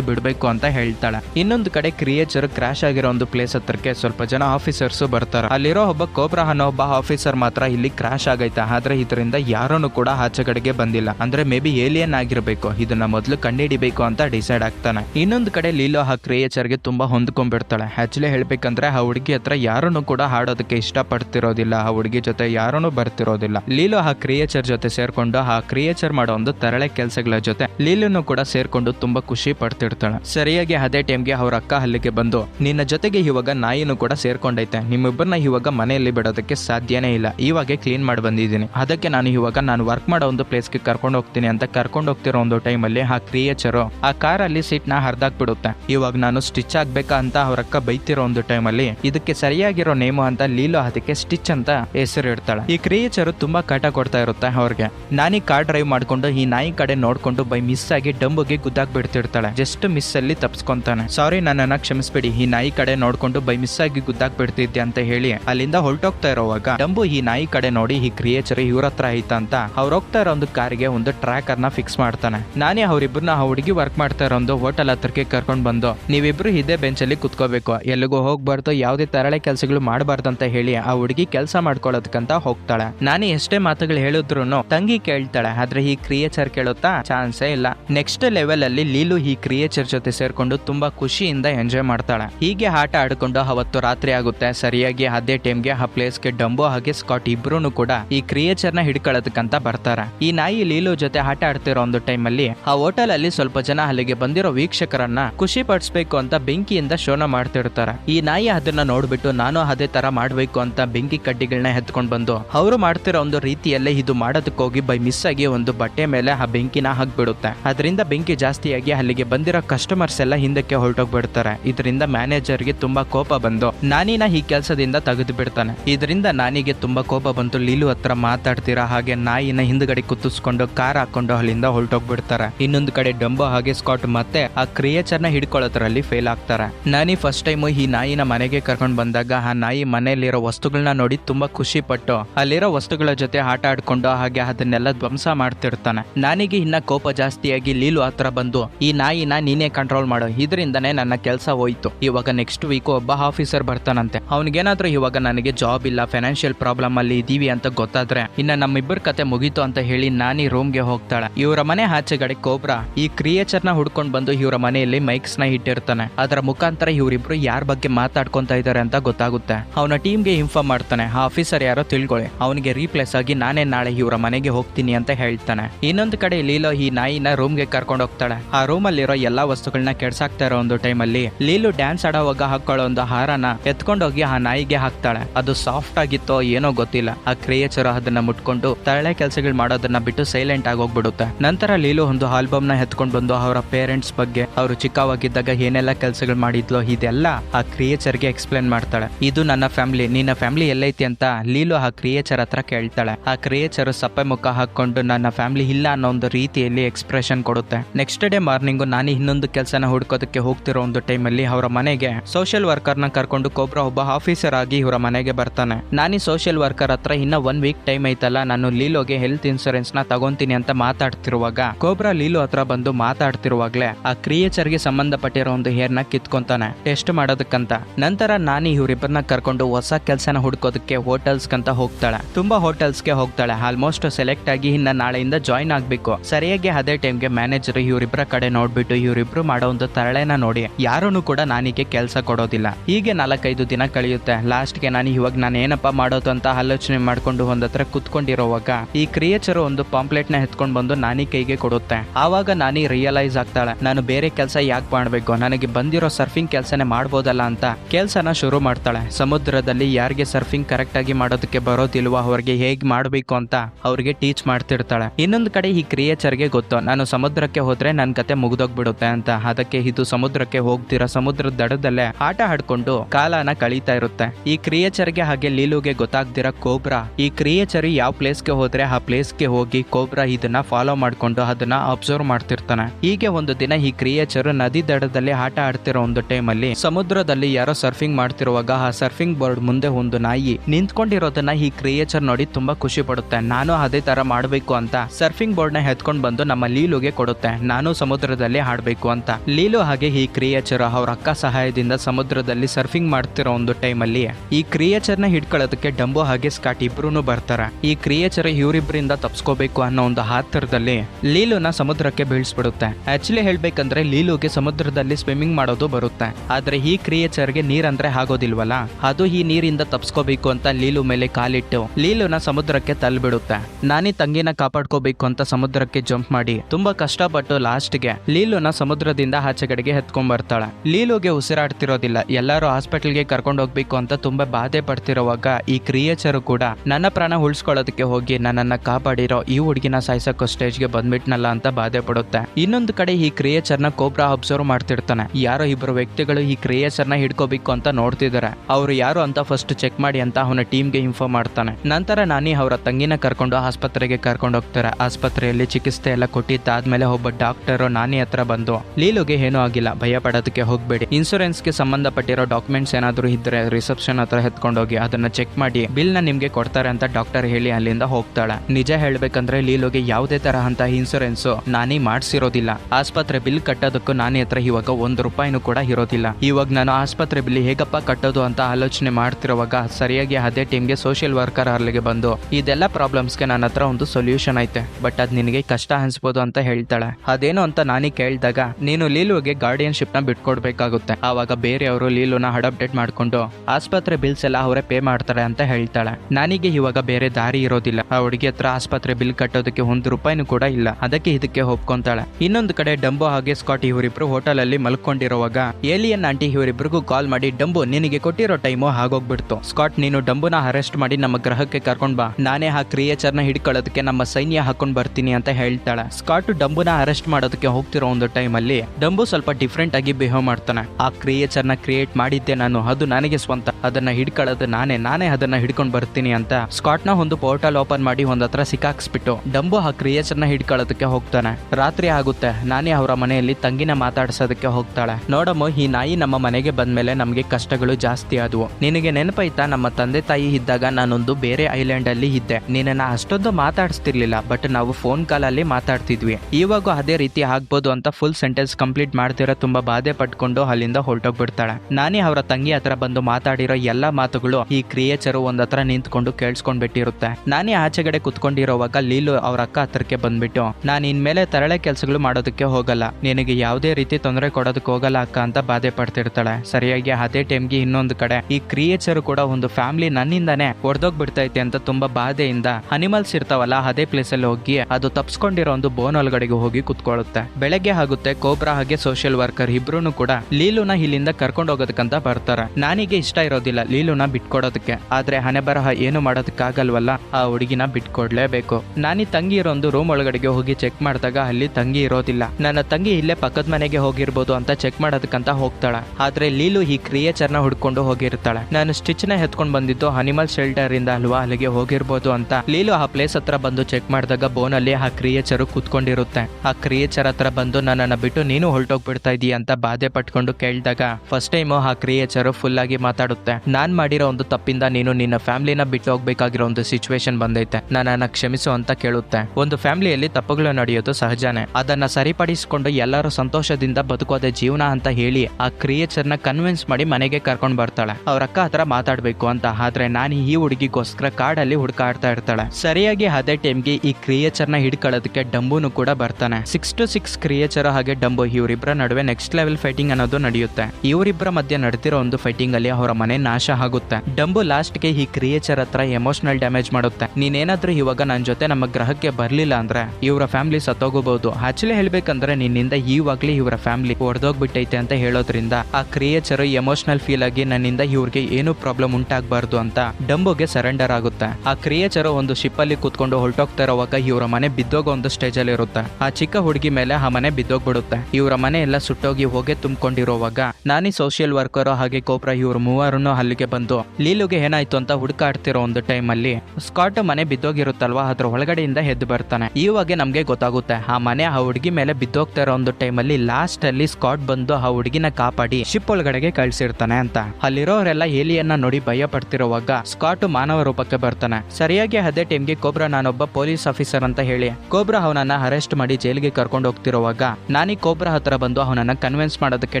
ಬಿಡ್ಬೇಕು ಅಂತ ಹೇಳ್ತಾಳೆ. ಇನ್ನೊಂದು ಕಡೆ ಕ್ರಿಯೇಚರ್ ಕ್ರಾಶ್ ಆಗಿರೋ ಒಂದು ಪ್ಲೇಸ್ ಹತ್ರಕ್ಕೆ ಸ್ವಲ್ಪ ಜನ ಆಫೀಸರ್ಸ್ ಬರ್ತಾರೆ. ಅಲ್ಲಿರೋ ಒಬ್ಬ ಕೋಬ್ರಾ ಅನ್ನೋ ಒಬ್ಬ ಆಫೀಸರ್ ಮಾತ್ರ ಇಲ್ಲಿ ಕ್ರಾಶ್ ಆಗೈತೆ. ಆದ್ರೆ ಇದರಿಂದ ಯಾರನ್ನು ಕೂಡ ಆಚೆ ಕಡೆಗೆ ಬಂದಿಲ್ಲ. ಅಂದ್ರೆ ಮೇ ಬಿ ಏಲಿಯನ್ ಆಗಿರ್ಬೇಕು. ಇದನ್ನ ಮೊದಲು ಕಂಡುಹಿಡಿಬೇಕು ಅಂತ ಡಿಸೈಡ್ ಆಗ್ತಾನೆ. ಇನ್ನೊಂದು ಕಡೆ ಲೀಲೋ ಆ ಕ್ರಿಯೇಚರ್ಗೆ ತುಂಬಾ ಹೊಂದ್ಕೊಂಡ್ಬಿಡ್ತಾಳೆ. ಆಕ್ಚುಲಿ ಹೇಳ್ಬೇಕಂದ್ರೆ ಆ ಹುಡುಗಿ ಹತ್ರ ಯಾರನ್ನು ಕೂಡ ಹಾಡೋದಕ್ಕೆ ಇಷ್ಟಪಡ್ತಿರೋದಿಲ್ಲ. ಆ ಹುಡುಗಿ ಜೊತೆ ಯಾರನ್ನು ಬರ್ತಿರೋದಿಲ್ಲ. ಲೀಲೋ ಆ ಕ್ರಿಯೇಚರ್ ಜೊತೆ ಸೇರ್ಕೊಂಡು ಆ ಕ್ರಿಯೇಚರ್ ಮಾಡೋ ಒಂದು ತರಳೆ ಕೆಲಸಗಳ ಜೊತೆ ಲೀಲನ್ನು ಕೂಡ ಸೇರ್ಕೊಂಡು ತುಂಬಾ ಖುಷಿ ಪಡ್ತಿರ್ತಾಳೆ. ಸರಿಯಾಗಿ ಅದೇ ಟೈಮ್ಗೆ ಅವ್ರ ಅಕ್ಕ ಅಲ್ಲಿಗೆ ಬಂದು, ನಿನ್ನ ಜೊತೆಗೆ ಇವಾಗ ನಾಯಿನೂ ಕೂಡ ಸೇರ್ಕೊಂಡೈತೆ. ನಿಮ್ಮಿಬ್ಬರನ್ನ ಇವಾಗ ಮನೆಯಲ್ಲಿ ಬಿಡೋದಕ್ಕೆ ಸಾಧ್ಯನೇ ಇಲ್ಲ. ಇವಾಗೆ ಕ್ಲೀನ್ ಮಾಡಿ ಬಂದಿದ್ದೀನಿ. ಅದಕ್ಕೆ ನಾನು ಇವಾಗ ನಾನು ವರ್ಕ್ ಮಾಡೋ ಒಂದು ಪ್ಲೇಸ್ಗೆ ಕರ್ಕೊಂಡು ಹೋಗ್ತೀನಿ ಅಂತ ಕರ್ಕೊಂಡು ಹೋಗ್ತಿರೋ ಒಂದು ಟೈಮಲ್ಲಿ ಆ ಕ್ರಿಯೇಚರು ಆ ಕಾರಲ್ಲಿ ನ ಹರಿದಾಕ್ಬಿಡುತ್ತೆ. ಇವಾಗ ನಾನು ಸ್ಟಿಚ್ ಆಗ್ಬೇಕಾ ಅಂತ ಅವರಕ್ಕ ಬೈತಿರೋ ಒಂದು ಅಲ್ಲಿ ಇದಕ್ಕೆ ಸರಿಯಾಗಿರೋ ನೇಮು ಅಂತ ಲೀಲೋ ಅದಕ್ಕೆ ಸ್ಟಿಚ್ ಅಂತ ಹೆಸರು ಇಡ್ತಾಳೆ. ಈ ಕ್ರಿಯೇಚರು ತುಂಬಾ ಕಾಟ ಕೊಡ್ತಾ ಇರುತ್ತೆ ಅವ್ರಿಗೆ. ನಾನೀ ಕಾರ್ ಡ್ರೈವ್ ಮಾಡ್ಕೊಂಡು ಈ ನಾಯಿ ಕಡೆ ನೋಡ್ಕೊಂಡು ಬೈ ಮಿಸ್ ಆಗಿ ಡಂಬುಗೆ ಗುದ್ದಾಕ್ ಬಿಡ್ತಿರ್ತಾಳೆ. ಜಸ್ಟ್ ಮಿಸ್ ಅಲ್ಲಿ ತಪ್ಸ್ಕೊಂತಾನೆ. ಸಾರಿ ನನ್ನನ್ನ ಕ್ಷಮಿಸ್ಬೇಡಿ, ಈ ನಾಯಿ ಕಡೆ ನೋಡ್ಕೊಂಡು ಬೈ ಮಿಸ್ ಆಗಿ ಗುದ್ದಾಕ್ ಬಿಡ್ತಿದ್ದೆ ಅಂತ ಹೇಳಿ ಅಲ್ಲಿಂದ ಹೊರಟೋಗ್ತಾ ಇರೋವಾಗ ಡಂಬು ಈ ನಾಯಿ ಕಡೆ ನೋಡಿ ಈ ಕ್ರಿಯೇಚರ್ ಇವ್ರ ಹತ್ರ ಐತಾ ಅಂತ, ಅವ್ರ ಹೋಗ್ತಾ ಇರೋ ಒಂದು ಕಾರ್ಗೆ ಒಂದು ಟ್ರ್ಯಾಕರ್ನ ಫಿಕ್ಸ್ ಮಾಡ್ತಾನೆ. ನಾನೇ ಅವ್ರಿಬ್ರನ್ನ ಆ ಹುಡುಗಿ ವರ್ಕ್ ಮಾಡ್ತಾ ಇರೋ ಒಂದು ಹೋಟೆಲ್ ಹತ್ರಕ್ಕೆ ಕರ್ಕೊಂಡ್ ಬಂದು, ನೀವಿಬ್ರು ಇದೇ ಬೆಂಚಲ್ಲಿ ಕುತ್ಕೋಬೇಕು. ಎಲ್ಲಿಗೂ ಹೋಗ್ಬಾರ್ದು, ಯಾವುದೇ ತರಳೆ ಕೆಲಸಗಳು ಮಾಡಬಾರ್ದು ಅಂತ ಹೇಳಿ ಆ ಹುಡುಗಿ ಕೆಲಸ ಮಾಡ್ಕೊಳ್ಳೋದಕ್ಕಂತ ಹೋಗ್ತಾಳೆ. ನಾನೇ ಎಷ್ಟೇ ಮಾತುಗಳು ಹೇಳಿದ್ರು ತಂಗಿ ಕೇಳ್ತಾಳೆ, ಆದ್ರೆ ಈ ಕ್ರಿಯೇಚರ್ ಕೇಳುತ್ತಾ? ಚಾನ್ಸೇ ಇಲ್ಲ. ನೆಕ್ಸ್ಟ್ ಲೆವೆಲ್ ಅಲ್ಲಿ ಲೀಲು ಈ ಕ್ರಿಯೇಚರ್ ಜೊತೆ ಸೇರ್ಕೊಂಡು ತುಂಬಾ ಖುಷಿಯಿಂದ ಎಂಜಾಯ್ ಮಾಡ್ತಾಳೆ. ಹೀಗೆ ಆಟ ಆಡ್ಕೊಂಡು ಅವತ್ತು ರಾತ್ರಿ ಆಗುತ್ತೆ. ಸರಿಯಾಗಿ ಅದೇ ಟೈಮ್ಗೆ ಆ ಪ್ಲೇಸ್ಗೆ ಡಂಬೋ ಹಾಗೆ ಸ್ಕಾಟ್ ಇಬ್ರು ಕೂಡ ಈ ಕ್ರಿಯೇಚರ್ನ ಹಿಡ್ಕೊಳ್ಳೋದಕ್ಕಂತ ಬರ್ತಾರೆ. ಈ ನಾಯಿ ಲೀಲು ಜೊತೆ ಆಟ ಆಡ್ತಿರೋ ಒಂದು ಟೈಮ್ ಅಲ್ಲಿ ಆ ಹೋಟೆಲ್ ಅಲ್ಲಿ ಸ್ವಲ್ಪ ಜನ ಅಲ್ಲಿಗೆ ಬಂದಿರೋ ವೀಕ್ಷಕರನ್ನ ಖುಷಿ ಪಡಿಸ್ಬೇಕು ಅಂತ ಬೆಂಕಿಯಿಂದ ಶೋನ ಮಾಡ್ತಿರ್ತಾರೆ. ಈ ನಾಯಿ ಅದನ್ನ ನೋಡ್ಬಿಟ್ಟು ನಾನು ಅದೇ ತರ ಮಾಡ್ಬೇಕು ಅಂತ ಬೆಂಕಿ ಕಡ್ಡಿಗಳನ್ನ ಎತ್ಕೊಂಡ್ ಬಂದು, ಅವರು ಮಾಡ್ತಿರೋ ಒಂದು ರೀತಿಯಲ್ಲೇ ಇದು ಮಾಡೋದಕ್ಕೋಗಿ ಬೈ ಮಿಸ್ ಆಗಿ ಒಂದು ಬಟ್ಟೆ ಮೇಲೆ ಆ ಬೆಂಕಿನ ಹಾಕ್ಬಿಡುತ್ತೆ. ಅದರಿಂದ ಬೆಂಕಿ ಜಾಸ್ತಿಯಾಗಿ ಅಲ್ಲಿಗೆ ಬಂದಿರೋ ಕಸ್ಟಮರ್ಸ್ ಎಲ್ಲ ಹಿಂದಕ್ಕೆ ಹೊರಟೋಗ್ಬಿಡ್ತಾರೆ. ಇದರಿಂದ ಮ್ಯಾನೇಜರ್ಗೆ ತುಂಬಾ ಕೋಪ ಬಂದು, ನಾನಿನ ಈ ಕೆಲಸದಿಂದ ತೆಗೆದು ಬಿಡ್ತಾನೆ. ಇದರಿಂದ ನಾನಿಗೆ ತುಂಬಾ ಕೋಪ ಬಂತು ಲೀಲು ಹತ್ರ ಮಾತಾಡ್ತೀರಾ ಹಾಗೆ ನಾಯಿನ ಹಿಂದ್ಗಡೆ ಕುತ್ತಿಸ್ಕೊಂಡು, ಕಾರ್ ಹಾಕೊಂಡು ಅಲ್ಲಿಂದ ಹೊರಟೋಗ್ಬಿಡ್ತಾರೆ. ಇನ್ನೊಂದು ಡಂಬೋ ಹಾಗೆ ಸ್ಕಾಟ್ ಮತ್ತೆ ಆ ಕ್ರಿಯೇಚರ್ನ ಹಿಡ್ಕೊಳ್ಳೋದ್ರಲ್ಲಿ ಫೇಲ್ ಆಗ್ತಾರೆ. ನಾನಿ ಫಸ್ಟ್ ಟೈಮ್ ಈ ನಾಯಿನ ಮನೆಗೆ ಕರ್ಕೊಂಡು ಬಂದಾಗ ಆ ನಾಯಿ ಮನೆಯಲ್ಲಿರೋ ವಸ್ತುಗಳನ್ನ ನೋಡಿ ತುಂಬಾ ಖುಷಿ ಪಟ್ಟು ಅಲ್ಲಿರೋ ವಸ್ತುಗಳ ಜೊತೆ ಆಟ ಆಡ್ಕೊಂಡು ಹಾಗೆ ಅದನ್ನೆಲ್ಲ ಧ್ವಂಸ ಮಾಡ್ತಿರ್ತಾನೆ. ನಾನಿಗೆ ಇನ್ನ ಕೋಪ ಜಾಸ್ತಿಯಾಗಿ ಲೀಲು ಹತ್ರ ಬಂದು, ಈ ನಾಯಿನ ನೀನೇ ಕಂಟ್ರೋಲ್ ಮಾಡು, ಇದರಿಂದನೇ ನನ್ನ ಕೆಲಸ ಹೋಯ್ತು. ಇವಾಗ ನೆಕ್ಸ್ಟ್ ವೀಕ್ ಒಬ್ಬ ಆಫೀಸರ್ ಬರ್ತಾನಂತೆ. ಅವನಿಗೇನಾದ್ರೂ ಇವಾಗ ನನಗೆ ಜಾಬ್ ಇಲ್ಲ, ಫೈನಾನ್ಷಿಯಲ್ ಪ್ರಾಬ್ಲಮ್ ಅಲ್ಲಿ ಇದೀವಿ ಅಂತ ಗೊತ್ತಾದ್ರೆ, ಇನ್ನ ನಮ್ಮಿಬ್ಬರ ಕತೆ ಮುಗೀತು ಅಂತ ಹೇಳಿ ನಾನಿ ರೂಮ್ಗೆ ಹೋಗ್ತಾಳೆ. ಇವರ ಮನೆ ಆಚೆಗಡೆ ಕೋಬ್ರಾ ಈ ಕ್ರಿಯೇಚರ್ನ ಹುಡ್ಕೊಂಡ್ ಬಂದು ಇವರ ಮನೆಯಲ್ಲಿ ಮೈಕ್ಸ್ನ ಇಟ್ಟಿರ್ತಾನೆ. ಅದರ ಮುಖಾಂತರ ಇವರಿಬ್ರು ಯಾರ ಬಗ್ಗೆ ಮಾತಾಡ್ಕೊಂತ ಇದ್ದಾರೆ ಅಂತ ಗೊತ್ತಾಗುತ್ತೆ. ಅವನ ಟೀಮ್ಗೆ ಇನ್ಫಾರ್ಮ್ ಮಾಡ್ತಾನೆ, ಆ ಆಫೀಸರ್ ಯಾರೋ ತಿಳ್ಕೊಳ್ಳಿ ಅವನಿಗೆ ರೀಪ್ಲೇಸ್ ಆಗಿ ನಾನೇ ನಾಳೆ ಇವರ ಮನೆಗೆ ಹೋಗ್ತೀನಿ ಅಂತ ಹೇಳ್ತಾನೆ. ಇನ್ನೊಂದು ಕಡೆ ಲೀಲೋ ಈ ನಾಯಿನ ರೂಮ್ಗೆ ಕರ್ಕೊಂಡು ಹೋಗ್ತಾಳೆ. ಆ ರೂಮ್ ಅಲ್ಲಿರೋ ಎಲ್ಲಾ ವಸ್ತುಗಳನ್ನ ಕೆಡ್ಸಾಕ್ತಾ ಇರೋ ಒಂದು ಟೈಮ್ ಅಲ್ಲಿ ಲೀಲು ಡ್ಯಾನ್ಸ್ ಆಡೋವಾಗ ಹಾಕೊಳ್ಳೋ ಒಂದು ಹಾರನ ಎತ್ಕೊಂಡೋಗಿ ಆ ನಾಯಿಗೆ ಹಾಕ್ತಾಳೆ. ಅದು ಸಾಫ್ಟ್ ಆಗಿತ್ತೋ ಏನೋ ಗೊತ್ತಿಲ್ಲ. ಆ ಕ್ರಿಯೇಚರ್ ಅದನ್ನ ಮುಟ್ಕೊಂಡು ತರಳೆ ಕೆಲಸಗಳು ಮಾಡೋದನ್ನ ಬಿಟ್ಟು ಸೈಲೆಂಟ್ ಆಗಿ ಹೋಗ್ಬಿಡುತ್ತೆ. ನಂತರ ಲೀಲು ಒಂದು ಆಲ್ಬಮ್ನ ಎತ್ಕೊಂಡು ಬಂದು ಅವರ ಪೇರೆಂಟ್ಸ್ ಬಗ್ಗೆ ಅವರು ಚಿಕ್ಕವಾಗಿದ್ದಾಗ ಏನೆಲ್ಲ ಕೆಲಸಗಳು ಮಾಡಿದ್ಲೋ ಇದೆಲ್ಲ ಆ ಕ್ರಿಯೇಚರ್ಗೆ ಎಕ್ಸ್ಪ್ಲೇನ್ ಮಾಡ್ತಾಳೆ. ಇದು ನನ್ನ ಫ್ಯಾಮಿಲಿ ನಿನ್ನ ಫ್ಯಾಮಿಲಿ ಎಲ್ಲೈತಿ ಅಂತ ಲೀಲು ಆ ಕ್ರಿಯೇಚರ್ ಹತ್ರ ಕೇಳ್ತಾಳೆ. ಆ ಕ್ರಿಯೇಚರ್ ಸಪ್ಪೆ ಮುಖ ಹಾಕೊಂಡು ನನ್ನ ಫ್ಯಾಮಿಲಿ ಇಲ್ಲ ಅನ್ನೋ ಒಂದು ರೀತಿಯಲ್ಲಿ ಎಕ್ಸ್ಪ್ರೆಷನ್ ಕೊಡುತ್ತೆ. ನೆಕ್ಸ್ಟ್ ಡೇ ಮಾರ್ನಿಂಗು ನಾನು ಇನ್ನೊಂದು ಕೆಲಸನ ಹುಡ್ಕೋದಕ್ಕೆ ಹೋಗ್ತಿರೋ ಒಂದು ಟೈಮಲ್ಲಿ ಅವರ ಮನೆಗೆ ಸೋಷಿಯಲ್ ವರ್ಕರ್ನ ಕರ್ಕೊಂಡು ಕೊಬ್ರ ಒಬ್ಬ ಆಫೀಸರ್ ಆಗಿ ಇವರ ಮನೆಗೆ ಬರ್ತಾನೆ. ನಾನು ಸೋಷಿಯಲ್ ವರ್ಕರ್ ಹತ್ರ ಇನ್ನ ಒನ್ ವೀಕ್ ಟೈಮ್ ಐತಲ್ಲ, ನಾನು ಲೀಲೋಗೆ ಹೆಲ್ತ್ ಇನ್ಸೂರೆನ್ಸ್ನ ತಗೊಂತೀನಿ ಅಂತ ಮಾತಾಡ್ತಿರುವಾಗ ಕೋಬ್ರಾ ಲೀಲೋ ಹತ್ರ ಬಂದು ಮಾತಾಡ್ತಿರುವಾಗ್ಲೇ ಆ ಕ್ರಿಯೇಚರ್ಗೆ ಸಂಬಂಧಪಟ್ಟಿರೋ ಒಂದು ಹೇರ್ನ ಕಿತ್ಕೊಂತಾನೆ. ಟೆಸ್ಟ್ ಮಾಡೋದಕ್ಕಂತ. ನಂತರ ನಾನಿ ಇವರಿಬ್ಬರನ್ನ ಕರ್ಕೊಂಡು ಹೊಸ ಕೆಲಸನ ಹುಡ್ಕೋದಕ್ಕೆ ಹೋಟೆಲ್ಸ್ ಅಂತ ಹೋಗ್ತಾಳೆ. ತುಂಬಾ ಹೋಟೆಲ್ಸ್ಗೆ ಹೋಗ್ತಾಳೆ. ಆಲ್ಮೋಸ್ಟ್ ಸೆಲೆಕ್ಟ್ ಆಗಿ ಇನ್ನ ನಾಳೆಯಿಂದ ಜಾಯಿನ್ ಆಗ್ಬೇಕು. ಸರಿಯಾಗಿ ಅದೇ ಟೈಮ್ಗೆ ಮ್ಯಾನೇಜರ್ ಇವರಿಬ್ಬರ ಕಡೆ ನೋಡ್ಬಿಟ್ಟು ಇವರಿಬ್ರು ಮಾಡೋ ಒಂದು ತರಳೆನ ನೋಡಿ. ಯಾರೂ ಕೂಡ ನಾನಿಗೆ ಕೆಲಸ ಕೊಡೋದಿಲ್ಲ. ಹೀಗೆ ನಾಲ್ಕೈದು ದಿನ ಕಳೆಯುತ್ತೆ. ಲಾಸ್ಟ್ಗೆ ನಾನು ಇವಾಗ ನಾನು ಏನಪ್ಪ ಮಾಡೋದು ಅಂತ ಆಲೋಚನೆ ಮಾಡ್ಕೊಂಡು ಒಂದತ್ರ ಕುತ್ಕೊಂಡಿರೋವಾಗ ಈ ಕ್ರಿಯೇಚರ್ ಒಂದು ಪಾಂಪ್ಲೆಟ್ನ ಎತ್ಕೊಂಡು ಬಂದು ನಾನಿ ಕೈಗೆ ಕೊಡುತ್ತೆ. ಆವಾಗ ನಾನಿ ರಿಯಲೈಸ್ ಆಗ್ತಾಳೆ. ನಾನು ಬೇರೆ ಕೆಲಸ ಯಾಕೆ ಮಾಡ್ಬೇಕು? ನನಗೆ ಬಂದಿರೋ ಸರ್ಫಿಂಗ್ ಕೆಲಸನೇ ಮಾಡ್ಬೋದಲ್ಲ ಅಂತ ಕೆಲಸನ ಶುರು ಮಾಡ್ತಾಳೆ. ಸಮುದ್ರದಲ್ಲಿ ಯಾರಿಗೆ ಸರ್ಫಿಂಗ್ ಕರೆಕ್ಟ್ ಆಗಿ ಮಾಡೋದಕ್ಕೆ ಬರೋದಿಲ್ವಾ ಅವ್ರಿಗೆ ಹೇಗ್ ಮಾಡಬೇಕು ಅಂತ ಅವ್ರಿಗೆ ಟೀಚ್ ಮಾಡ್ತಿರ್ತಾಳೆ. ಇನ್ನೊಂದು ಕಡೆ ಈ ಕ್ರಿಯೇಚರ್ಗೆ ಗೊತ್ತು. ನಾನು ಸಮುದ್ರಕ್ಕೆ ಹೋದ್ರೆ ನನ್ ಕತೆ ಮುಗ್ದೋಗ್ಬಿಡುತ್ತೆ ಅಂತ. ಅದಕ್ಕೆ ಇದು ಸಮುದ್ರಕ್ಕೆ ಹೋಗ್ತಿರೋ ಸಮುದ್ರದ ದಡದಲ್ಲೇ ಆಟ ಆಡ್ಕೊಂಡು ಕಾಲನ ಕಳೀತಾ ಇರುತ್ತೆ. ಈ ಕ್ರಿಯೇಚರ್ಗೆ ಹಾಗೆ ಲೀಲುಗೆ ಗೊತ್ತಾಗ್ದಿರ ಕೋಬ್ರಾ, ಈ ಕ್ರಿಯೇಚರ್ ಯಾವ ಪ್ಲೇಸ್ಗೆ ಹೋದ್ರೆ ಆ ಪ್ಲೇಸ್ಗೆ ಹೋಗಿ ಕೋಬ್ರಾ ಇದನ್ನ ಫಾಲೋ ಮಾಡ್ಕೊಂಡು ಅದನ್ನ ಅಬ್ಸರ್ವ್ ಮಾಡ್ತಿರ್ತಾರೆ ಮಾಡ್ತಿರ್ತಾನೆ ಹೀಗೆ ಒಂದು ದಿನ ಈ ಕ್ರಿಯೇಚರ್ ನದಿ ದಡದಲ್ಲಿ ಆಟ ಆಡ್ತಿರೋ ಒಂದು ಟೈಮ್ ಅಲ್ಲಿ ಸಮುದ್ರದಲ್ಲಿ ಯಾರೋ ಸರ್ಫಿಂಗ್ ಮಾಡ್ತಿರುವಾಗ ಆ ಸರ್ಫಿಂಗ್ ಬೋರ್ಡ್ ಮುಂದೆ ಒಂದು ನಾಯಿ ನಿಂತ್ಕೊಂಡಿರೋದನ್ನ ಈ ಕ್ರಿಯೇಚರ್ ನೋಡಿ ತುಂಬಾ ಖುಷಿ ಪಡುತ್ತೆ. ನಾನು ಅದೇ ತರ ಮಾಡಬೇಕು ಅಂತ ಸರ್ಫಿಂಗ್ ಬೋರ್ಡ್ನ ಎತ್ಕೊಂಡ್ ಬಂದು ನಮ್ಮ ಲೀಲುಗೆ ಕೊಡುತ್ತೆ. ನಾನು ಸಮುದ್ರದಲ್ಲಿ ಆಡ್ಬೇಕು ಅಂತ. ಲೀಲು ಹಾಗೆ ಈ ಕ್ರಿಯೇಚರ್ ಅವ್ರ ಅಕ್ಕ ಸಹಾಯದಿಂದ ಸಮುದ್ರದಲ್ಲಿ ಸರ್ಫಿಂಗ್ ಮಾಡ್ತಿರೋ ಒಂದು ಟೈಮ್ ಅಲ್ಲಿ ಈ ಕ್ರಿಯೇಚರ್ನ ಹಿಡ್ಕೊಳ್ಳೋದಕ್ಕೆ ಡಂಬೋ ಹಾಗೆ ಸ್ಕಾಟ್ ಇಬ್ರು ಬರ್ತಾರ. ಈ ಕ್ರಿಯೇಚರ್ ಇವರಿಬ್ಬರಿಂದ ತಪ್ಸ್ಕೋಬೇಕು ಅನ್ನೋ ಒಂದು ಹಾತರದಲ್ಲಿ ಲೀಲುನ ಸಮುದ್ರಕ್ಕೆ ಬೀಳ್ಸ್ಬಿಡುತ್ತೆ. ಆಕ್ಚುಲಿ ಹೇಳ್ಬೇಕಂದ್ರೆ ಲೀಲುಗೆ ಸಮುದ್ರದಲ್ಲಿ ಸ್ವಿಮ್ಮಿಂಗ್ ಮಾಡೋದು ಬರುತ್ತೆ. ಆದ್ರೆ ಈ ಕ್ರಿಯೇಚರ್ಗೆ ನೀರಂದ್ರೆ ಆಗೋದಿಲ್ವಲ್ಲ? ಅದು ಈ ನೀರಿಂದ ತಪ್ಸ್ಕೋಬೇಕು ಅಂತ ಲೀಲು ಮೇಲೆ ಕಾಲಿಟ್ಟು ಲೀಲುನ ಸಮುದ್ರಕ್ಕೆ ತಲ್ಬಿಡುತ್ತೆ ನಾನಿ ತಂಗಿನ ಕಾಪಾಡ್ಕೋಬೇಕು ಅಂತ ಸಮುದ್ರಕ್ಕೆ ಜಂಪ್ ಮಾಡಿ ತುಂಬಾ ಕಷ್ಟಪಟ್ಟು ಲಾಸ್ಟ್ಗೆ ಲೀಲುನ ಸಮುದ್ರದಿಂದ ಆಚೆಗಡೆಗೆ ಎತ್ಕೊಂಡ್ ಬರ್ತಾಳೆ. ಲೀಲುಗೆ ಉಸಿರಾಡ್ತಿರೋದಿಲ್ಲ. ಎಲ್ಲರೂ ಹಾಸ್ಪಿಟಲ್ಗೆ ಕರ್ಕೊಂಡು ಹೋಗ್ಬೇಕು ಅಂತ ತುಂಬಾ ಬಾಧೆ ಪಡ್ತಿರೋವಾಗ ಈ ಕ್ರಿಯೇಚರು ಕೂಡ ನನ್ನ ಪ್ರಾಣ ಉಳಿಸ್ಕೊಳ್ಳೋದಕ್ಕೆ ಹೋಗಿ ನನ್ನನ್ನ ಕಾಪಾಡಿರೋ ಈ ಹುಡುಗಿನ ಸಾಯ್ಸಕ್ಕೋ ಸ್ಟೇಜ್ಗೆ ಬಂದ್ಬಿಟ್ನಲ್ಲ ಅಂತ ಬಾಧೆ ಪಡುತ್ತೆ ಇನ್ನೊಂದು ಕಡೆ ಈ ಕ್ರಿಯೇಚರ್ನ ಕೋಬ್ರಾ ಅಬ್ಸರ್ವ್ ಮಾಡ್ತಿರ್ತಾನೆ. ಯಾರೋ ಇಬ್ಬರು ವ್ಯಕ್ತಿಗಳು ಈ ಕ್ರಿಯೇಚರ್ನ ಹಿಡ್ಕೋಬೇಕು ಅಂತ ನೋಡ್ತಿದ್ದಾರೆ ಅವರು ಯಾರು ಅಂತ ಫಸ್ಟ್ ಚೆಕ್ ಮಾಡಿ ಅಂತ ಅವನ ಟೀಮ್ಗೆ ಇನ್ಫಾರ್ಮ್ ಮಾಡ್ತಾನೆ. ನಂತರ ನಾನಿ ಅವರ ತಂಗಿನ ಕರ್ಕೊಂಡು ಆಸ್ಪತ್ರೆಗೆ ಕರ್ಕೊಂಡು ಹೋಗ್ತಾರೆ. ಆಸ್ಪತ್ರೆಯಲ್ಲಿ ಚಿಕಿತ್ಸೆ ಎಲ್ಲ ಕೊಟ್ಟಿದ್ದಾದ್ಮೇಲೆ ಒಬ್ಬ ಡಾಕ್ಟರ್ ನಾನಿ ಹತ್ರ ಬಂದು, ಲೀಲುಗೆ ಏನೂ ಆಗಿಲ್ಲ ಭಯ ಪಡೋದಕ್ಕೆ ಹೋಗ್ಬೇಡಿ. ಇನ್ಸೂರೆನ್ಸ್ಗೆ ಸಂಬಂಧಪಟ್ಟಿರೋ ಡಾಕ್ಯುಮೆಂಟ್ಸ್ ಏನಾದರೂ ಇದ್ರೆ ರಿಸೆಪ್ಷನ್ ಹತ್ರ ಎತ್ಕೊಂಡೋಗಿ ಅದನ್ನ ಚೆಕ್ ಮಾಡಿ ಬಿಲ್ನ ನಿಮ್ಗೆ ಕೊಡ್ತಾರೆ ಅಂತ ಡಾಕ್ಟರ್ ಹೇಳಿ ಅಲ್ಲಿಂದ ಹೋಗ್ತಾಳೆ. ನಿಜ ಹೇಳ್ಬೇಕಂದ್ರೆ ಲೀಲುಗೆ ಯಾವುದೇ ತರಹ ಅಂತ ಇನ್ಸೂರೆನ್ಸ್ ನಾನಿ ಮಾಡಿಸಿರೋದಿಲ್ಲ. ಆಸ್ಪತ್ರೆ ಬಿಲ್ ಕಟ್ಟೋದಕ್ಕೂ ನಾನೇ ಹತ್ರ ಇವಾಗ ಒಂದು ರೂಪಾಯಿನೂ ಕೂಡ ಇರೋದಿಲ್ಲ. ಇವಾಗ ನಾನು ಆಸ್ಪತ್ರೆ ಬಿಲ್ ಹೇಗಪ್ಪ ಕಟ್ಟೋದು ಅಂತ ಆಲೋಚನೆ ಮಾಡ್ತಿರುವಾಗ ಸರಿಯಾಗಿ ಅದೇ ಟೀಮ್ಗೆ ಸೋಷಿಯಲ್ ವರ್ಕರ್ ಅಲ್ಲಿಗೆ ಬಂದು, ಇದೆಲ್ಲ ಪ್ರಾಬ್ಲಮ್ಸ್ಗೆ ನನ್ನ ಹತ್ರ ಒಂದು ಸೊಲ್ಯೂಷನ್ ಐತೆ. ಬಟ್ ಅದ್ ನಿನಗೆ ಕಷ್ಟ ಅನ್ಸ್ಬೋದು ಅಂತ ಹೇಳ್ತಾಳೆ. ಅದೇನು ಅಂತ ನಾನೇ ಕೇಳಿದಾಗ, ನೀನು ಲೀಲುಗೆ ಗಾರ್ಡಿಯನ್ಶಿಪ್ನ ಬಿಟ್ಕೊಡ್ಬೇಕಾಗುತ್ತೆ. ಆವಾಗ ಬೇರೆಯವರು ಲೀಲುನ ಅಡಾಪ್ಟೇಟ್ ಮಾಡ್ಕೊಂಡು, ಆಸ್ಪತ್ರೆ ಬಿಲ್ಸ್ ಎಲ್ಲ ಅವರೇ ಪೇ ಮಾಡ್ತಾರೆ ಅಂತ ಹೇಳ್ತಾಳೆ. ನನಗೆ ಇವಾಗ ಬೇರೆ ದಾರಿ ಇರೋದಿಲ್ಲ. ಆ ಹುಡುಗಿ ಹತ್ರ ಆಸ್ಪತ್ರೆ ಬಿಲ್ ಕಟ್ಟೋದಕ್ಕೆ ಒಂದು ರೂಪಾಯಿನೂ ಕೂಡ ಇಲ್ಲ. ಅದಕ್ಕೆ ಇದಕ್ಕೆ ಒಪ್ಕೊಂತಾಳೆ ಇನ್ನೊಂದು ಕಡೆ ಡಂಬೋ ಹಾಗೆ ಸ್ಕಾಟ್ ಇವರಿಬ್ರು ಹೋಟೆಲ್ ಅಲ್ಲಿ ಮಲ್ಕೊಂಡಿರುವಾಗ ಏಲಿಯನ್ ಆಂಟಿ ಇವರಿಬ್ರಿಗೂ ಕಾಲ್ ಮಾಡಿ, ಡಂಬು, ನಿನಗೆ ಕೊಟ್ಟಿರೋ ಟೈಮು ಹಾಗೋಗ್ಬಿಡ್ತು. ಸ್ಕಾಟ್, ನೀನು ಡಂಬುನ ಅರೆಸ್ಟ್ ಮಾಡಿ ನಮ್ಮ ಗ್ರಹಕ್ಕೆ ಕರ್ಕೊಂಡ್ ಬಾ. ನಾನೇ ಆ ಕ್ರಿಯೇಚರ್ನ ಹಿಡ್ಕೊಳ್ಳೋದಕ್ಕೆ ನಮ್ಮ ಸೈನ್ಯ ಹಾಕೊಂಡ್ ಬರ್ತೀನಿ ಅಂತ ಹೇಳ್ತಾಳೆ. ಸ್ಕಾಟ್ ಡಂಬುನ ಅರೆಸ್ಟ್ ಮಾಡೋದಕ್ಕೆ ಹೋಗ್ತಿರೋ ಒಂದು ಟೈಮ್ ಅಲ್ಲಿ ಡಂಬು ಸ್ವಲ್ಪ ಡಿಫ್ರೆಂಟ್ ಆಗಿ ಬಿಹೇವ್ ಮಾಡ್ತಾನೆ. ಆ ಕ್ರಿಯೇಚರ್ನ ಕ್ರಿಯೇಟ್ ಮಾಡಿದ್ದೆ ನಾನು, ಅದು ನನಗೆ ಸ್ವಂತ. ಅದನ್ನ ಹಿಡ್ಕೊಳ್ಳೋದು ನಾನೇ ನಾನೇ ಅದನ್ನ ಹಿಡ್ಕೊಂಡ್ ಬರ್ತೀನಿ ಅಂತ ಸ್ಕಾಟ್ನ ಒಂದು ಪೋರ್ಟಲ್ ಓಪನ್ ಮಾಡಿ ಒಂದ್ ಹತ್ರ ಸಿಕ್ಕಾಕ್ಸ್ಬಿಟ್ಟು ಡಂಬು ಆ ಕ್ರಿಯೇಚರ್ನ ಹಿಡ್ಕೊಳ್ಳೋದಕ್ಕೆ ಹೋಗ್ತಾನೆ. ರಾತ್ರಿ ಆಗುತ್ತೆ. ನಾನೇ ಅವರ ಮನೆಯಲ್ಲಿ ತಂಗಿನ ಮಾತಾಡ್ಸೋದಕ್ಕೆ ಹೋಗ್ತಾಳೆ. ನೋಡಮ್ಮ, ಈ ನಾಯಿ ನಮ್ಮ ಮನೆಗೆ ಬಂದ್ಮೇಲೆ ನಮಗೆ ಕಷ್ಟಗಳು ಜಾಸ್ತಿ ಆದವು. ನಿನಗೆ ನೆನಪೈತಾ ನಮ್ಮ ತಂದೆ ತಾಯಿ ಇದ್ದಾಗ ನಾನೊಂದು ಬೇರೆ ಐಲ್ಯಾಂಡ್ ಅಲ್ಲಿ ಇದ್ದೆ. ನಿನ್ನ ಅಷ್ಟೊಂದು ಮಾತಾಡಿಸ್ತಿರ್ಲಿಲ್ಲ, ಬಟ್ ನಾವು ಫೋನ್ ಕಾಲ್ ಅಲ್ಲಿ ಮಾತಾಡ್ತಿದ್ವಿ. ಇವಾಗ ಅದೇ ರೀತಿ ಆಗ್ಬೋದು ಅಂತ ಫುಲ್ ಸೆಂಟೆನ್ಸ್ ಕಂಪ್ಲೀಟ್ ಮಾಡ್ತಿರೋ ತುಂಬಾ ಬಾಧೆ ಪಟ್ಕೊಂಡು ಅಲ್ಲಿಂದ ಹೊರಟೋಗ್ಬಿಡ್ತಾಳೆ. ನಾನೇ ಅವರ ತಂಗಿ ಹತ್ರ ಬಂದು ಮಾತಾಡಿರೋ ಎಲ್ಲಾ ಮಾತುಗಳು ಈ ಕ್ರಿಯೇಚರು ಒಂದತ್ರ ನಿಂತ್ಕೊಂಡು ಕೇಳಿಸ್ಕೊಂಡ್ ಬಿಟ್ಟಿರುತ್ತೆ ನಾನೇ ಆಚೆಗಡೆ ಕುತ್ಕೊಂಡಿರೋವಾಗ ಲೀಲು ಅವ್ರ ಅಕ್ಕ ಹತ್ರಕ್ಕೆ ಬಂದ್ಬಿಟ್ಟು, ನಾನು ಇನ್ಮೇಲೆ ತರಳೆ ಕೆಲಸಗಳು ಮಾಡೋದಕ್ಕೆ ಹೋಗಲ್ಲ. ನಿನಗೆ ಯಾವುದೇ ರೀತಿ ತೊಂದರೆ ಕೊಡೋದಕ್ಕೆ ಹೋಗಲ್ಲ ಅಕ್ಕ ಅಂತ ಬಾಧೆ ಪಡ್ತಿರ್ತಾಳೆ. ಸರಿಯಾಗಿ ಅದೇ ಟೈಮ್ಗೆ ಇನ್ನೊಂದು ಕಡೆ ಈ ಕ್ರಿಯೇಚರ್ ಕೂಡ ಒಂದು ಫ್ಯಾಮಿಲಿ ನನ್ನಿಂದಾನೇ ಹೊಡೆದೋಗ್ಬಿಡ್ತೈತೆ ಅಂತ ತುಂಬಾ ಬಾಧೆಯಿಂದ ಅನಿಮಲ್ಸ್ ಇರ್ತಾವಲ್ಲ ಅದೇ ಪ್ಲೇಸ್ ಅಲ್ಲಿ ಹೋಗಿ ಅದು ತಪ್ಸ್ಕೊಂಡಿರೋ ಒಂದು ಬೋನ್ ಒಳಗಡೆಗೆ ಹೋಗಿ ಕುತ್ಕೊಳ್ಳುತ್ತೆ. ಬೆಳಗ್ಗೆ ಆಗುತ್ತೆ ಕೋಬ್ರಾ ಹಾಗೆ ಸೋಷಿಯಲ್ ವರ್ಕರ್ ಇಬ್ರು ಕೂಡ ಲೀಲುನ ಇಲ್ಲಿಂದ ಕರ್ಕೊಂಡು ಹೋಗೋದಕ್ಕಂತ ಬರ್ತಾರೆ. ನಾನಿಗೆ ಇಷ್ಟ ಇರೋದಿಲ್ಲ ಲೀಲುನ ಬಿಟ್ಕೊಡೋದಕ್ಕೆ. ಆದ್ರೆ ಹಣೆ ಬರಹ ಏನು ಮಾಡೋದಕ್ಕಾಗಲ್ವಲ್ಲ, ಆ ಹುಡುಗಿನ ಬಿಟ್ಕೊಡ್ಲೇಬೇಕು. ನಾನಿ ತಂಗಿ ಇರೋ ಒಂದು ರೂಮ್ ಒಳಗಡೆಗೆ ಹೋಗಿ ಚೆಕ್ ಮಾಡಿದಾಗ ಅಲ್ಲಿ ತಂಗಿ ಇರೋದಿಲ್ಲ. ನನ್ನ ತಂಗಿ ಇಲ್ಲೇ ಪಕ್ಕದ ಮನೆಗೆ ಹೋಗಿರ್ಬೋದು ಅಂತ ಚೆಕ್ ಮಾಡೋದಕ್ಕಂತ ಹೋಗ್ತಾಳೆ. ಆದ್ರೆ ಲೀಲು ಈ ಕ್ರಿಯೇಚರ್ನ ಹುಡ್ಕೊಂಡು ಹೋಗಿರ್ತಾಳೆ. ನಾನು ಸ್ಟಿಚ್ನ ಎತ್ಕೊಂಡು ಬಂದಿದ್ದು ಅನಿಮಲ್ ಶೆಲ್ಟರ್ ಇಂದ ಅಲ್ವಾ? ಅಲ್ಲಿಗೆ ಹೋಗಿರ್ಬೋದು ಅಂತ. ಲೀಲು ಆ ಪ್ಲೇಸ್ ಹತ್ರ ಬಂದು ಚೆಕ್ ಮಾಡಿದಾಗ ಬೋನಲ್ಲಿ ಆ ಕ್ರಿಯೇಚರ್ ಕೂತ್ಕೊಂಡಿರುತ್ತೆ. ಆ ಕ್ರಿಯೇಚರ್ ಹತ್ರ ಬಂದು ನನ್ನನ್ನ ಬಿಟ್ಟು ನೀನು ಹೊರಟೋಗ್ಬಿಡ್ತಾ ಇದೀಯ ಅಂತ ಬಾಧೆ ಪಟ್ಕೊಂಡು ಕೇಳಿದಾಗ ಫಸ್ಟ್ ಟೈಮ್ ಆ ಕ್ರಿಯೇಚರ್ ಫುಲ್ ಆಗಿ ಮಾತಾಡುತ್ತೆ. ನಾನ್ ಮಾಡಿರೋ ಒಂದು ತಪ್ಪಿಂದ ನೀನು ನಿನ್ನ ಫ್ಯಾಮಿಲಿನ ಬಿಟ್ಟು ಹೋಗ್ಬೇಕಾಗಿರೋ ಒಂದು ಸಿಚುವೇಶನ್ ಬಂದೈತೆ. ನನ್ನನ್ನ ಕ್ಷಮಿಸು ಅಂತ ಕೇಳುತ್ತೆ. ಒಂದು ಫ್ಯಾಮಿಲಿಯಲ್ಲಿ ತಪ್ಪುಗಳು ನಡೆಯೋದು ಸಹಜನೇ. ಅದನ್ನ ಸರಿಪಡಿಸಿಕೊಂಡು ಎಲ್ಲರೂ ಸಂತೋಷದಿಂದ ಬದುಕೋದೆ ಜೀವನ ಅಂತ ಹೇಳಿ ಆ ಕ್ರಿಯೇಚರ್ನ ಕನ್ವಿನ್ಸ್ ಮಾಡಿ ಮನೆಗೆ ಕರ್ಕೊಂಡ್ ಬರ್ತಾಳೆ. ಅವ್ರ ಅಕ್ಕ ಹತ್ರ ಮಾತಾಡ್ಬೇಕು ಅಂತ, ಆದ್ರೆ ನಾನು ಈ ಹುಡುಗಿಗೋಸ್ಕರ ಕಾಡಲ್ಲಿ ಹುಡುಕಾಡ್ತಾ ಇರ್ತಾಳೆ. ಸರಿಯಾಗಿ ಅದೇ ಟೈಮ್ಗೆ ಈ ಕ್ರಿಯೇಚರ್ನ ಹಿಡ್ಕೊಳ್ಳೋದಕ್ಕೆ ಡಂಬುನು ಕೂಡ ಬರ್ತಾನೆ. ಸಿಕ್ಸ್ ಟು ಸಿಕ್ಸ್ ಕ್ರಿಯೇಚರ್ ಹಾಗೆ ಡಂಬು ಇವರಿಬ್ಬರ ನಡುವೆ ನೆಕ್ಸ್ಟ್ ಲೆವೆಲ್ ಫೈಟಿಂಗ್ ಅನ್ನೋದು ನಡೆಯುತ್ತೆ. ಇವರಿಬ್ಬರ ಮಧ್ಯೆ ನಡೆದಿರೋ ಒಂದು ಫೈಟಿಂಗ್ ಅಲ್ಲಿ ಅವರ ಮನೆ ನಾಶ ಆಗುತ್ತೆ. ಡಂಬು ಲಾಸ್ಟ್ಗೆ ಈ ಕ್ರಿಯೇಚರ್ ಹತ್ರ ಎಮೋಷನಲ್ ಡ್ಯಾಮೇಜ್ ಮಾಡುತ್ತೆ. ನೀನೇನಾದ್ರೂ ಇವಾಗ ನನ್ನ ಜೊತೆ ನಮ್ಮ ಗ್ರಹಕ್ಕೆ ಬರ್ಲಿಲ್ಲ ಅಂದ್ರೆ ಇವರ ಫ್ಯಾಮಿಲಿ ಸತ್ತೋಗಬಹುದು. ಆಕ್ಚುಲಿ ಹೇಳ್ಬೇಕಂದ್ರೆ ನಿನ್ನಿಂದ ಈವಾಗ್ಲೇ ಇವರ ಫ್ಯಾಮಿಲಿ ಹೊಡೆದೋಗ್ಬಿಟ್ಟೈತೆ ಅಂತ ಹೇಳೋದ್ರಿಂದ ಆ ಕ್ರಿಯೇಚರ್ ಎಮೋಷನಲ್ ಫೀಲ್ ಆಗಿ ನನ್ನಿಂದ ಇವ್ರಿಗೆ ಏನು ಪ್ರಾಬ್ಲಮ್ ಉಂಟಾಗಬಾರ್ದು ಅಂತ ಡಂಬೋಗೆ ಸರೆಂಡರ್ ಆಗುತ್ತೆ. ಆ ಕ್ರಿಯೇಚರ್ ಒಂದು ಶಿಪ್ ಅಲ್ಲಿ ಕೂತ್ಕೊಂಡು ಹೊರಟೋಗ್ತಾ ಇರೋವಾಗ ಇವರ ಮನೆ ಬಿದ್ದೋಗೋ ಒಂದು ಸ್ಟೇಜ್ ಅಲ್ಲಿ ಇರುತ್ತೆ. ಆ ಚಿಕ್ಕ ಹುಡುಗಿ ಮೇಲೆ ಆ ಮನೆ ಬಿದ್ದೋಗ್ಬಿಡುತ್ತೆ. ಇವರ ಮನೆ ಎಲ್ಲ ಸುಟ್ಟೋಗಿ ಹೋಗಿ ತುಂಬಿಕೊಂಡಿರೋವಾಗ ನಾನಿ ಸೋಷಿಯಲ್ ವರ್ಕರ್ ಹಾಗೆ ಕೋಪ್ರ ಇವ್ರ ಮೂವರನ್ನು ಅಲ್ಲಿಗೆ ಬಂದು, ಲೀಲುಗೆ ಏನಾಯ್ತು ಅಂತ ಹುಡುಕಾಡ್ತಿರೋ ಒಂದು ಟೈಮ್ ಅಲ್ಲಿ ಸ್ಕಾಟ್ ಮನೆ ಬಿದ್ದೋಗಿರುತ್ತಲ್ವಾ? ಅದ್ರ ಒಳಗಡೆಯಿಂದ ಎದ್ದು ಬರ್ತಾನೆ. ಇವಾಗ ನಮ್ಗೆ ಗೊತ್ತಾಗುತ್ತೆ, ಆ ನಾನೇ ಆ ಹುಡುಗಿ ಮೇಲೆ ಬಿದ್ದೋಗ್ತಾ ಇರೋ ಒಂದು ಟೈಮಲ್ಲಿ ಲಾಸ್ಟ್ ಅಲ್ಲಿ ಸ್ಕಾಟ್ ಬಂದು ಆ ಹುಡುಗಿನ ಕಾಪಾಡಿ ಶಿಪ್ ಒಳಗಡೆಗೆ ಕಳ್ಸಿರ್ತಾನೆ ಅಂತ. ಅಲ್ಲಿರೋರೆಲ್ಲ ಏಲಿಯನ್ನ ನೋಡಿ ಭಯ ಪಡ್ತಿರುವಾಗ ಸ್ಕಾಟ್ ಮಾನವ ರೂಪಕ್ಕೆ ಬರ್ತಾನೆ. ಸರಿಯಾಗಿ ಅದೇ ಟೈಮ್ಗೆ ಕೋಬ್ರಾ ನಾನೊಬ್ಬ ಪೊಲೀಸ್ ಆಫೀಸರ್ ಅಂತ ಹೇಳಿ ಕೋಬ್ರಾ ಅವನನ್ನ ಅರೆಸ್ಟ್ ಮಾಡಿ ಜೈಲಿಗೆ ಕರ್ಕೊಂಡು ಹೋಗ್ತಿರುವಾಗ ನಾನಿ ಕೋಬ್ರಾ ಹತ್ರ ಬಂದು ಅವನನ್ನ ಕನ್ವಿನ್ಸ್ ಮಾಡೋದಕ್ಕೆ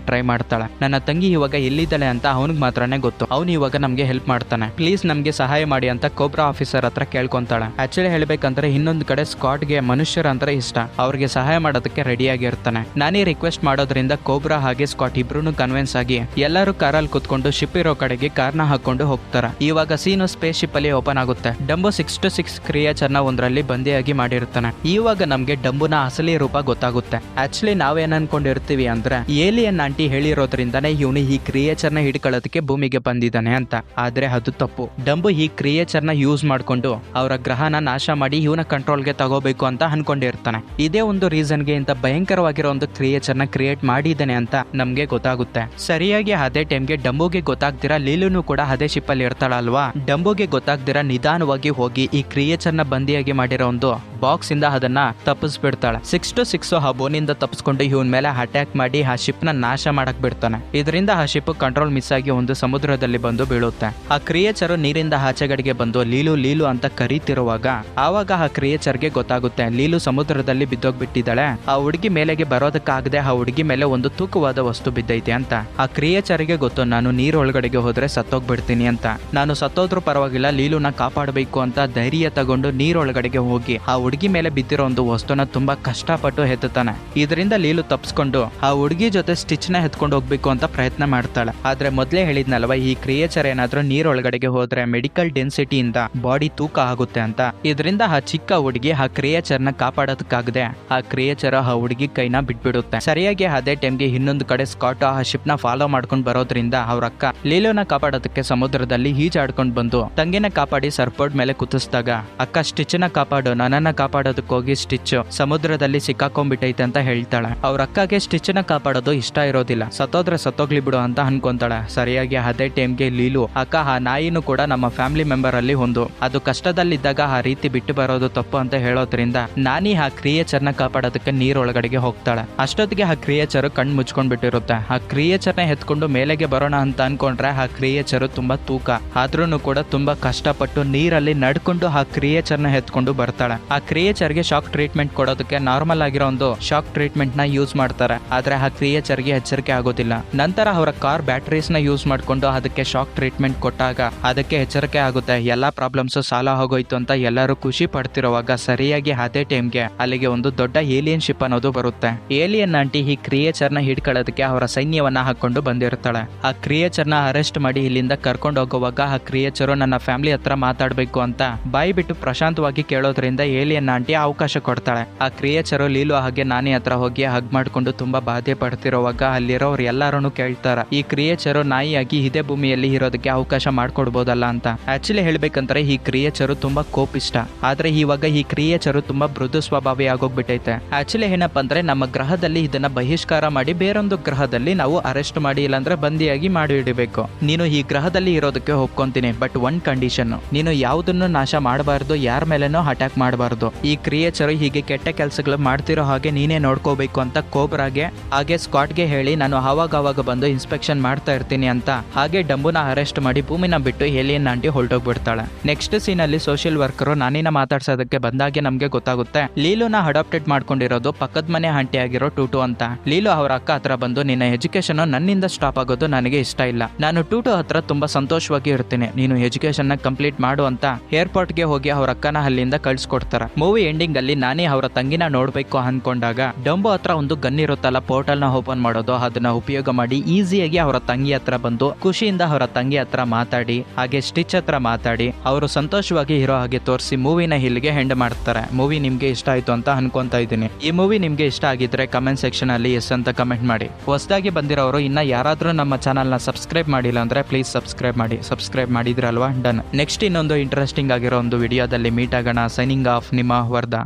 ಟ್ರೈ ಮಾಡ್ತಾಳೆ. ನನ್ನ ತಂಗಿ ಇವಾಗ ಎಲ್ಲಿದ್ದಾಳೆ ಅಂತ ಅವನಿಗೆ ಮಾತ್ರನೇ ಗೊತ್ತು. ಅವನು ಇವಾಗ ನಮ್ಗೆ ಹೆಲ್ಪ್ ಮಾಡ್ತಾನೆ. ಪ್ಲೀಸ್ ನಮ್ಗೆ ಸಹಾಯ ಮಾಡಿ ಅಂತ ಕೋಬ್ರಾ ಆಫೀಸರ್ ಹತ್ರ ಕೇಳ್ಕೊಂತಾಳೆ. ಆಕ್ಚುಲಿ ಹೇಳ್ಬೇಕಂದ್ರೆ ಇನ್ನೊಂದು ಕಡೆ ಸ್ಕಾಟ್ಗೆ ಮನುಷ್ಯರ ಅಂದ್ರೆ ಇಷ್ಟ. ಅವ್ರಿಗೆ ಸಹಾಯ ಮಾಡೋದಕ್ಕೆ ರೆಡಿ ಆಗಿರ್ತಾನೆ ನಾನೇ ರಿಕ್ವೆಸ್ಟ್ ಮಾಡೋದ್ರಿಂದ ಕೋಬ್ರಾ ಹಾಗೆ ಸ್ಕಾಟ್ ಇಬ್ರು ಕನ್ವಿನ್ಸ್ ಆಗಿ ಎಲ್ಲರೂ ಕಾರಲ್ಲಿ ಕುತ್ಕೊಂಡು ಶಿಪ್ ಇರೋ ಕಡೆಗೆ ಕಾರ್ನ ಹಾಕೊಂಡು ಹೋಗ್ತಾರೆ. ಇವಾಗ ಸೀನು ಸ್ಪೇಸ್ ಶಿಪ್ ಅಲ್ಲಿ ಓಪನ್ ಆಗುತ್ತೆ. ಡಂಬೋ ಸಿಕ್ಸ್ ಟು ಸಿಕ್ಸ್ ಕ್ರಿಯೇಚರ್ನ ಒಂದರಲ್ಲಿ ಬಂದಿಯಾಗಿ ಮಾಡಿರ್ತಾನೆ. ಇವಾಗ ನಮ್ಗೆ ಡಂಬುನ ಅಸಲಿ ರೂಪ ಗೊತ್ತಾಗುತ್ತೆ. ಆಕ್ಚುಲಿ ನಾವೇನ್ ಅನ್ಕೊಂಡಿರ್ತೀವಿ ಅಂದ್ರೆ ಏಲಿಯನ್ ಆಂಟಿ ಹೇಳಿರೋದ್ರಿಂದಾನೇ ಇವನು ಈ ಕ್ರಿಯೇಚರ್ನ ಹಿಡ್ಕೊಳ್ಳೋದಕ್ಕೆ ಭೂಮಿಗೆ ಬಂದಿದ್ದಾನೆ ಅಂತ. ಆದ್ರೆ ಅದು ತಪ್ಪು. ಡಂಬು ಈ ಕ್ರಿಯೇಚರ್ನ ಯೂಸ್ ಮಾಡ್ಕೊಂಡು ಅವರ ಗ್ರಹನ ನಾಶ ಮಾಡಿ ಇವನ ಕಂಟ್ರೋಲ್ಗೆ ತಗೋಬೇಕು ಅಂತ ಅನ್ಕೊಂಡಿರ್ತಾನೆ. ಇದೇ ರೀಸನ್ಗೆ ಇಂತ ಭಯಂಕರವಾಗಿರೋ ಒಂದು ಕ್ರಿಯೇಚರ್ನ ಕ್ರಿಯೇಟ್ ಮಾಡಿದ್ದಾನೆ ಅಂತ ನಮ್ಗೆ ಗೊತ್ತಾಗುತ್ತೆ. ಸರಿಯಾಗಿ ಅದೇ ಟೈಮ್ಗೆ ಡಂಬುಗೆ ಗೊತ್ತಾಗ್ದಿರಾ ಲೀಲುನು ಕೂಡ ಅದೇ ಶಿಪ್ ಅಲ್ಲಿ ಇರ್ತಾಳಲ್ವಾ? ಡಂಬುಗೆ ಗೊತ್ತಾಗ್ದಿರಾ ನಿಧಾನವಾಗಿ ಹೋಗಿ ಈ ಕ್ರಿಯೇಚರ್ನ ಬಂದಿಯಾಗಿ ಮಾಡಿರೋ ಒಂದು ಬಾಕ್ಸ್ ಇಂದ ಅದನ್ನ ತಪ್ಪಿಸ್ಬಿಡ್ತಾಳೆ. ಸಿಕ್ಸ್ ಟು ಸಿಕ್ಸ್ ಆ ಬೋನಿಂದ ತಪ್ಪಿಸ್ಕೊಂಡು ಇವನ್ ಮೇಲೆ ಅಟ್ಯಾಕ್ ಮಾಡಿ ಆ ಶಿಪ್ನ ನಾಶ ಮಾಡಕ್ ಬಿಡ್ತಾನೆ. ಇದರಿಂದ ಆ ಶಿಪ್ ಕಂಟ್ರೋಲ್ ಮಿಸ್ ಆಗಿ ಒಂದು ಸಮುದ್ರದಲ್ಲಿ ಬಂದು ಬೀಳುತ್ತೆ. ಆ ಕ್ರಿಯೇಚರ್ ನೀರಿಂದ ಆಚೆಗಡೆಗೆ ಬಂದು ಲೀಲು ಲೀಲು ಅಂತ ಕರೀತಿರುವಾಗ ಆವಾಗ ಆ ಕ್ರಿಯೇಚರ್ಗೆ ಗೊತ್ತಾಗುತ್ತೆ ಲೀಲು ಸಮುದ್ರದಲ್ಲಿ ಬಿದ್ದೋಗ್ಬಿಟ್ಟಿದ್ದಾಳೆ ಆ ಹುಡುಗಿ ಮೇಲೆಗೆ ಬರೋದಕ್ಕಾಗದೆ ಆ ಹುಡುಗಿ ಮೇಲೆ ಒಂದು ತೂಕವಾದ ವಸ್ತು ಬಿದ್ದೈತೆ ಅಂತ. ಆ ಕ್ರಿಯಾಚಾರಿಗೆ ಗೊತ್ತು, ನಾನು ನೀರೊಳಗಡೆಗೆ ಹೋದ್ರೆ ಸತ್ತೋಗ್ಬಿಡ್ತೀನಿ ಅಂತ. ನಾನು ಸತ್ತೋದ್ರೂ ಪರವಾಗಿಲ್ಲ, ಲೀಲುನ ಕಾಪಾಡಬೇಕು ಅಂತ ಧೈರ್ಯ ತಗೊಂಡು ನೀರೊಳಗಡೆಗೆ ಹೋಗಿ ಆ ಹುಡುಗಿ ಮೇಲೆ ಬಿದ್ದಿರೋ ಒಂದು ವಸ್ತುನ ತುಂಬಾ ಕಷ್ಟಪಟ್ಟು ಎತ್ತುತ್ತಾನೆ. ಇದರಿಂದ ಲೀಲು ತಪ್ಸ್ಕೊಂಡು ಆ ಹುಡುಗಿ ಜೊತೆ ಸ್ಟಿಚ್ನ ಎತ್ಕೊಂಡು ಹೋಗ್ಬೇಕು ಅಂತ ಪ್ರಯತ್ನ ಮಾಡ್ತಾಳೆ. ಆದ್ರೆ ಮೊದ್ಲೇ ಹೇಳಿದ್ನಲ್ವ, ಈ ಕ್ರಿಯೇಚರ್ ಏನಾದ್ರೂ ನೀರೊಳಗಡೆಗೆ ಹೋದ್ರೆ ಮೆಡಿಕಲ್ ಡೆನ್ಸಿಟಿಯಿಂದ ಬಾಡಿ ತೂಕ ಆಗುತ್ತೆ ಅಂತ. ಇದರಿಂದ ಆ ಚಿಕ್ಕ ಹುಡುಗಿ ಆ ಕ್ರಿಯೇಚರ್ನ ಕಾಪಾಡೋದಕ್ಕಾಗದೆ ಆ ಕ್ರಿಯೇಚರ್ ಆ ಹುಡುಗಿ ಕೈನ ಬಿಟ್ಬಿಡುತ್ತೆ. ಸರಿಯಾಗಿ ಅದೇ ಟೈಮ್ಗೆ ಇನ್ನೊಂದು ಕಡೆ ಸ್ಕಾಟ್ ಆ ಶಿಪ್ನ ಫಾಲೋ ಮಾಡ್ಕೊಂಡು ಬರೋದ್ರಿಂದ ಅವ್ರ ಅಕ್ಕ ಲೀಲೋನ ಕಾಪಾಡೋದಕ್ಕೆ ಸಮುದ್ರದಲ್ಲಿ ಈಜಾಡ್ಕೊಂಡು ಬಂದು ತಂಗಿನ ಕಾಪಾಡಿ ಸರ್ಪೋರ್ಟ್ ಮೇಲೆ ಕುತ್ತಿಸಿದಾಗ ಅಕ್ಕ ಸ್ಟಿಚ್ನ ಕಾಪಾಡು, ನನ್ನನ್ನ ಕಾಪಾಡೋದಕ್ಕೆ ಹೋಗಿ ಸ್ಟಿಚ್ ಸಮುದ್ರದಲ್ಲಿ ಸಿಕ್ಕಾಕೊಂಡ್ಬಿಟ್ಟೈತೆ ಅಂತ ಹೇಳ್ತಾಳೆ. ಅವ್ರ ಅಕ್ಕಗೆ ಸ್ಟಿಚ್ನ ಕಾಪಾಡೋದು ಇಷ್ಟ ಇರೋದಿಲ್ಲ. ಸತ್ತೋದ್ರೆ ಸತ್ತೋಗ್ಲಿ ಬಿಡು ಅಂತ ಅನ್ಕೊಂತಾಳೆ. ಸರಿಯಾಗಿ ಅದೇ ಟೈಮ್ಗೆ ಲೀಲು, ಅಕ್ಕ, ಆ ನಾಯಿನೂ ಕೂಡ ನಮ್ಮ ಫ್ಯಾಮಿಲಿ ಮೆಂಬರ್ ಅಲ್ಲಿ ಒಂದು. ಅದು ಕಷ್ಟದಲ್ಲಿದ್ದಾಗ ಆ ರೀತಿ ಬಿಟ್ಟು ಬರೋದು ತಪ್ಪು ಅಂತ ಹೇಳೋದ್ರಿಂದ ನಾನಿ ಆ ಕ್ರಿಯೇಚರ್ನ ಕಾಪಾಡೋದಕ್ಕೆ ನೀರೊಳಗಡೆಗೆ ಹೋಗ್ತಾಳೆ. ಅಷ್ಟೊತ್ತಿಗೆ ಆ ಕ್ರಿಯೇಚರ್ ಕಣ್ಣು ಮುಚ್ಕೊಂಡ್ ಬಿಟ್ಟಿರುತ್ತೆ. ಆ ಕ್ರಿಯೇಚರ್ನ ಎತ್ಕೊಂಡು ಮೇಲೆಗೆ ಬರೋಣ ಅಂತ ಅನ್ಕೊಂಡ್ರೆ ಆ ಕ್ರಿಯೇಚರ್ ತುಂಬಾ ತೂಕ. ಆದ್ರೂ ಕೂಡ ತುಂಬಾ ಕಷ್ಟಪಟ್ಟು ನೀರಲ್ಲಿ ನಡ್ಕೊಂಡು ಆ ಕ್ರಿಯೇಚರ್ನ ಎತ್ಕೊಂಡು ಬರ್ತಾಳೆ. ಆ ಕ್ರಿಯೇಚರ್ಗೆ ಶಾಕ್ ಟ್ರೀಟ್ಮೆಂಟ್ ಕೊಡೋದಕ್ಕೆ ನಾರ್ಮಲ್ ಆಗಿರೋ ಒಂದು ಶಾಕ್ ಟ್ರೀಟ್ಮೆಂಟ್ನ ಯೂಸ್ ಮಾಡ್ತಾರೆ. ಆದ್ರೆ ಆ ಕ್ರಿಯೇಚರ್ಗೆ ಎಚ್ಚರಿಕೆ ಆಗೋದಿಲ್ಲ. ನಂತರ ಅವರ ಕಾರ್ ಬ್ಯಾಟರೀಸ್ನ ಯೂಸ್ ಮಾಡ್ಕೊಂಡು ಅದಕ್ಕೆ ಶಾಕ್ ಟ್ರೀಟ್ಮೆಂಟ್ ಕೊಟ್ಟಾಗ ಅದಕ್ಕೆ ಎಚ್ಚರಿಕೆ ಆಗುತ್ತೆ. ಎಲ್ಲಾ ಪ್ರಾಬ್ಲಮ್ಸ್ ಸಾಲ ಹೋಗೋಯ್ತು ಅಂತ ಎಲ್ಲರೂ ಖುಷಿ ಪಡ್ತಿರುವಾಗ ಸರಿಯಾಗಿ ಅದೇ ಟೈಮ್ಗೆ ಅಲ್ಲಿಗೆ ಒಂದು ದೊಡ್ಡ ಏಲಿಯನ್ ಶಿಪ್ ಅನ್ನೋದು ಬರುತ್ತೆ. ಏಲಿಯನ್ ಆಂಟಿ ಈ ಕ್ರಿಯೇಚರ್ನ ಹಿಡ್ಕೊಳ್ಳೋದಕ್ಕೆ ಅವರ ಸೈನ್ಯವನ್ನ ಹಾಕೊಂಡು ಬಂದಿರುತ್ತಾಳೆ ಆ ಕ್ರಿಯೇಚರ್ನ ಅರೆಸ್ಟ್ ಮಾಡಿ ಇಲ್ಲಿಂದ ಕರ್ಕೊಂಡು ಹೋಗುವಾಗ ಆ ಕ್ರಿಯೇಚರು ನನ್ನ ಫ್ಯಾಮಿಲಿ ಹತ್ರ ಮಾತಾಡ್ಬೇಕು ಅಂತ ಬಾಯಿ ಬಿಟ್ಟು ಪ್ರಶಾಂತವಾಗಿ ಕೇಳೋದ್ರಿಂದ ಏಲಿಯನ್ ಆಂಟಿ ಅವಕಾಶ ಕೊಡ್ತಾಳೆ. ಆ ಕ್ರಿಯೇಚರು ಲೀಲು ಹಾಗೆ ನಾನೇ ಹತ್ರ ಹೋಗಿ ಹಗ್ ಮಾಡ್ಕೊಂಡು ತುಂಬಾ ಬಾಧೆ ಪಡ್ತಿರೋವಾಗ ಅಲ್ಲಿರೋರು ಎಲ್ಲಾರು ಕೇಳ್ತಾರ. ಈ ಕ್ರಿಯೇಚರು ನಾಯಿಯಾಗಿ ಇದೇ ಭೂಮಿಯಲ್ಲಿ ಇರೋದಕ್ಕೆ ಅವಕಾಶ ಮಾಡ್ಕೊಡ್ಬೋದಲ್ಲ ಅಂತ. ಆಕ್ಚುಲಿ ಹೇಳ್ಬೇಕಂದ್ರೆ ಈ ಕ್ರಿಯೇಚರು ತುಂಬಾ ಕೋಪಿಷ್ಟ. ಆದ್ರೆ ಇವಾಗ ಈ ಕ್ರಿಯೇಚರು ತುಂಬಾ ಮೃದು ಸ್ವಭಾವಿ ಆಗೋಗ್ಬಿಟ್ಟೈತೆ ಆಕ್ಚುಲಿ ಏನಪ್ಪ ಅಂದ್ರೆ ನಮ್ಮ ಗ್ರಹದಲ್ಲಿ ಇದನ್ನ ಬಹಿಷ್ಕಾರ ಮಾಡಿ ಬೇರೊಂದು ಗ್ರಹದಲ್ಲಿ ನಾವು ಅರೆಸ್ಟ್ ಮಾಡಿ ಇಲ್ಲಾಂದ್ರೆ ಬಂದಿಯಾಗಿ ಮಾಡಿ ಇಡಬೇಕು. ನೀನು ಈ ಗ್ರಹದಲ್ಲಿ ಇರೋದಕ್ಕೆ ಒಪ್ಕೊಂತೀನಿ ಬಟ್ ಒನ್ ಕಂಡೀಷನ್ ನೀನು ಯಾವುದನ್ನು ನಾಶ ಮಾಡಬಾರ್ದು, ಯಾರ ಮೇಲೇನೋ ಅಟ್ಯಾಕ್ ಮಾಡಬಾರ್ದು. ಈ ಕ್ರಿಯೇಚರ್ ಹೀಗೆ ಕೆಟ್ಟ ಕೆಲಸಗಳು ಮಾಡ್ತಿರೋ ಹಾಗೆ ನೀನೇ ನೋಡ್ಕೋಬೇಕು ಅಂತ ಕೋಬ್ರಾಗೆ ಹಾಗೆ ಸ್ಕಾಟ್ಗೆ ಹೇಳಿ ನಾನು ಅವಾಗ ಅವಾಗ ಬಂದು ಇನ್ಸ್ಪೆಕ್ಷನ್ ಮಾಡ್ತಾ ಇರ್ತೀನಿ ಅಂತ. ಹಾಗೆ ಡಂಬುನ ಅರೆಸ್ಟ್ ಮಾಡಿ ಭೂಮಿನ ಬಿಟ್ಟು ಏಲಿಯನ್ ಆಂಟಿ ಹೊರಟೋಗ್ಬಿಡ್ತಾಳೆ. ನೆಕ್ಸ್ಟ್ ಸೀನ್ ಅಲ್ಲಿ ಸೋಷಿಯಲ್ ವರ್ಕರ್ ನಾನಿನ ಮಾತಾಡ್ಸೋದಕ್ಕೆ ಬಂದಾಗೆ ನಮ್ಗೆ ಗೊತ್ತಾಗುತ್ತೆ. ಲೀಲುನ ಅಡಾಪ್ಟೆಡ್ ಮಾಡ್ಕೊಂಡಿರೋದು ಪಕ್ಕದ ಮನೆ ಆಂಟಿ ಆಗಿರೋ ಟೂಟು ಅಂತ. ಲೀಲು ಅವರ ಅಕ್ಕ ಹತ್ರ ಬಂದು, ನಿನ್ನ ಎಜುಕೇಶನ್ ನನ್ನಿಂದ ಸ್ಟಾಪ್ ಆಗೋದು ನನಗೆ ಇಷ್ಟ ಇಲ್ಲ. ನಾನು ಟೂಟು ಹತ್ರ ತುಂಬಾ ಸಂತೋಷವಾಗಿ ಇರ್ತೀನಿ. ನೀನು ಎಜುಕೇಶನ್ನ ಕಂಪ್ಲೀಟ್ ಮಾಡು ಅಂತ ಏರ್ಪೋರ್ಟ್ಗೆ ಹೋಗಿ ಅವ್ರ ಅಕ್ಕನ ಅಲ್ಲಿಂದ ಕಳ್ಸಿಕೊಡ್ತಾರೆ. ಮೂವಿ ಎಂಡಿಂಗ್ ಅಲ್ಲಿ ನಾನೇ ಅವರ ತಂಗಿನ ನೋಡ್ಬೇಕು ಅನ್ಕೊಂಡಾಗ, ಡಂಬೋ ಹತ್ರ ಒಂದು ಗನ್ ಇರುತ್ತಲ್ಲ ಪೋರ್ಟಲ್ನ ಓಪನ್ ಮಾಡೋದು, ಅದನ್ನ ಉಪಯೋಗ ಮಾಡಿ ಈಸಿಯಾಗಿ ಅವರ ತಂಗಿ ಹತ್ರ ಬಂದು, ಖುಷಿಯಿಂದ ಅವರ ತಂಗಿ ಹತ್ರ ಮಾತಾಡಿ, ಹಾಗೆ ಸ್ಟಿಚ್ ಹತ್ರ ಮಾತಾಡಿ, ಅವರು ಸಂತೋಷವಾಗಿ ಇರೋ ಹಾಗೆ ತೋರಿಸಿ ಮೂವಿನ ಇಲ್ಲಿಗೆ ಹೆಂಡ್ ಮಾಡ್ತಾರೆ. ಮೂವಿ ನಿಮ್ಗೆ ಇಷ್ಟ ಆಯ್ತು ಅಂತ ಅನ್ಕೊಂತಾ ಇದ್ದೀನಿ. ಈ ಮೂವಿ ನಿಮ್ಗೆ ಇಷ್ಟ ಆಗಿದ್ರೆ ಕಮೆಂಟ್ ಸೆಕ್ಷನ್ ಅಲ್ಲಿ ಎಸ್ ಅಂತ ಕಮೆಂಟ್ ಮಾಡಿ. ಹೊಸದಾಗಿ ಬಂದಿರೋರು ಇನ್ನ ಯಾರಾದರೂ ನಮ್ಮ ಚಾನಲ್ನ ಸಬ್ಸ್ಕ್ರೈಬ್ ಮಾಡಿಲ್ಲ ಅಂದ್ರೆ ಪ್ಲೀಸ್ ಸಬ್ಸ್ಕ್ರೈಬ್ ಮಾಡಿ. ಸಬ್ಸ್ಕ್ರೈಬ್ ಮಾಡಿದ್ರಲ್ವಾ? ಡನ್ ನೆಕ್ಸ್ಟ್ ಇನ್ನೊಂದು ಇಂಟ್ರೆಸ್ಟಿಂಗ್ ಆಗಿರೋ ಒಂದು ವಿಡಿಯೋದಲ್ಲಿ ಮೀಟ್ ಆಗೋಣ. ಸೈನಿಂಗ್ ಆಫ್ ನಿಮ್ಮ ವರ್ಧ.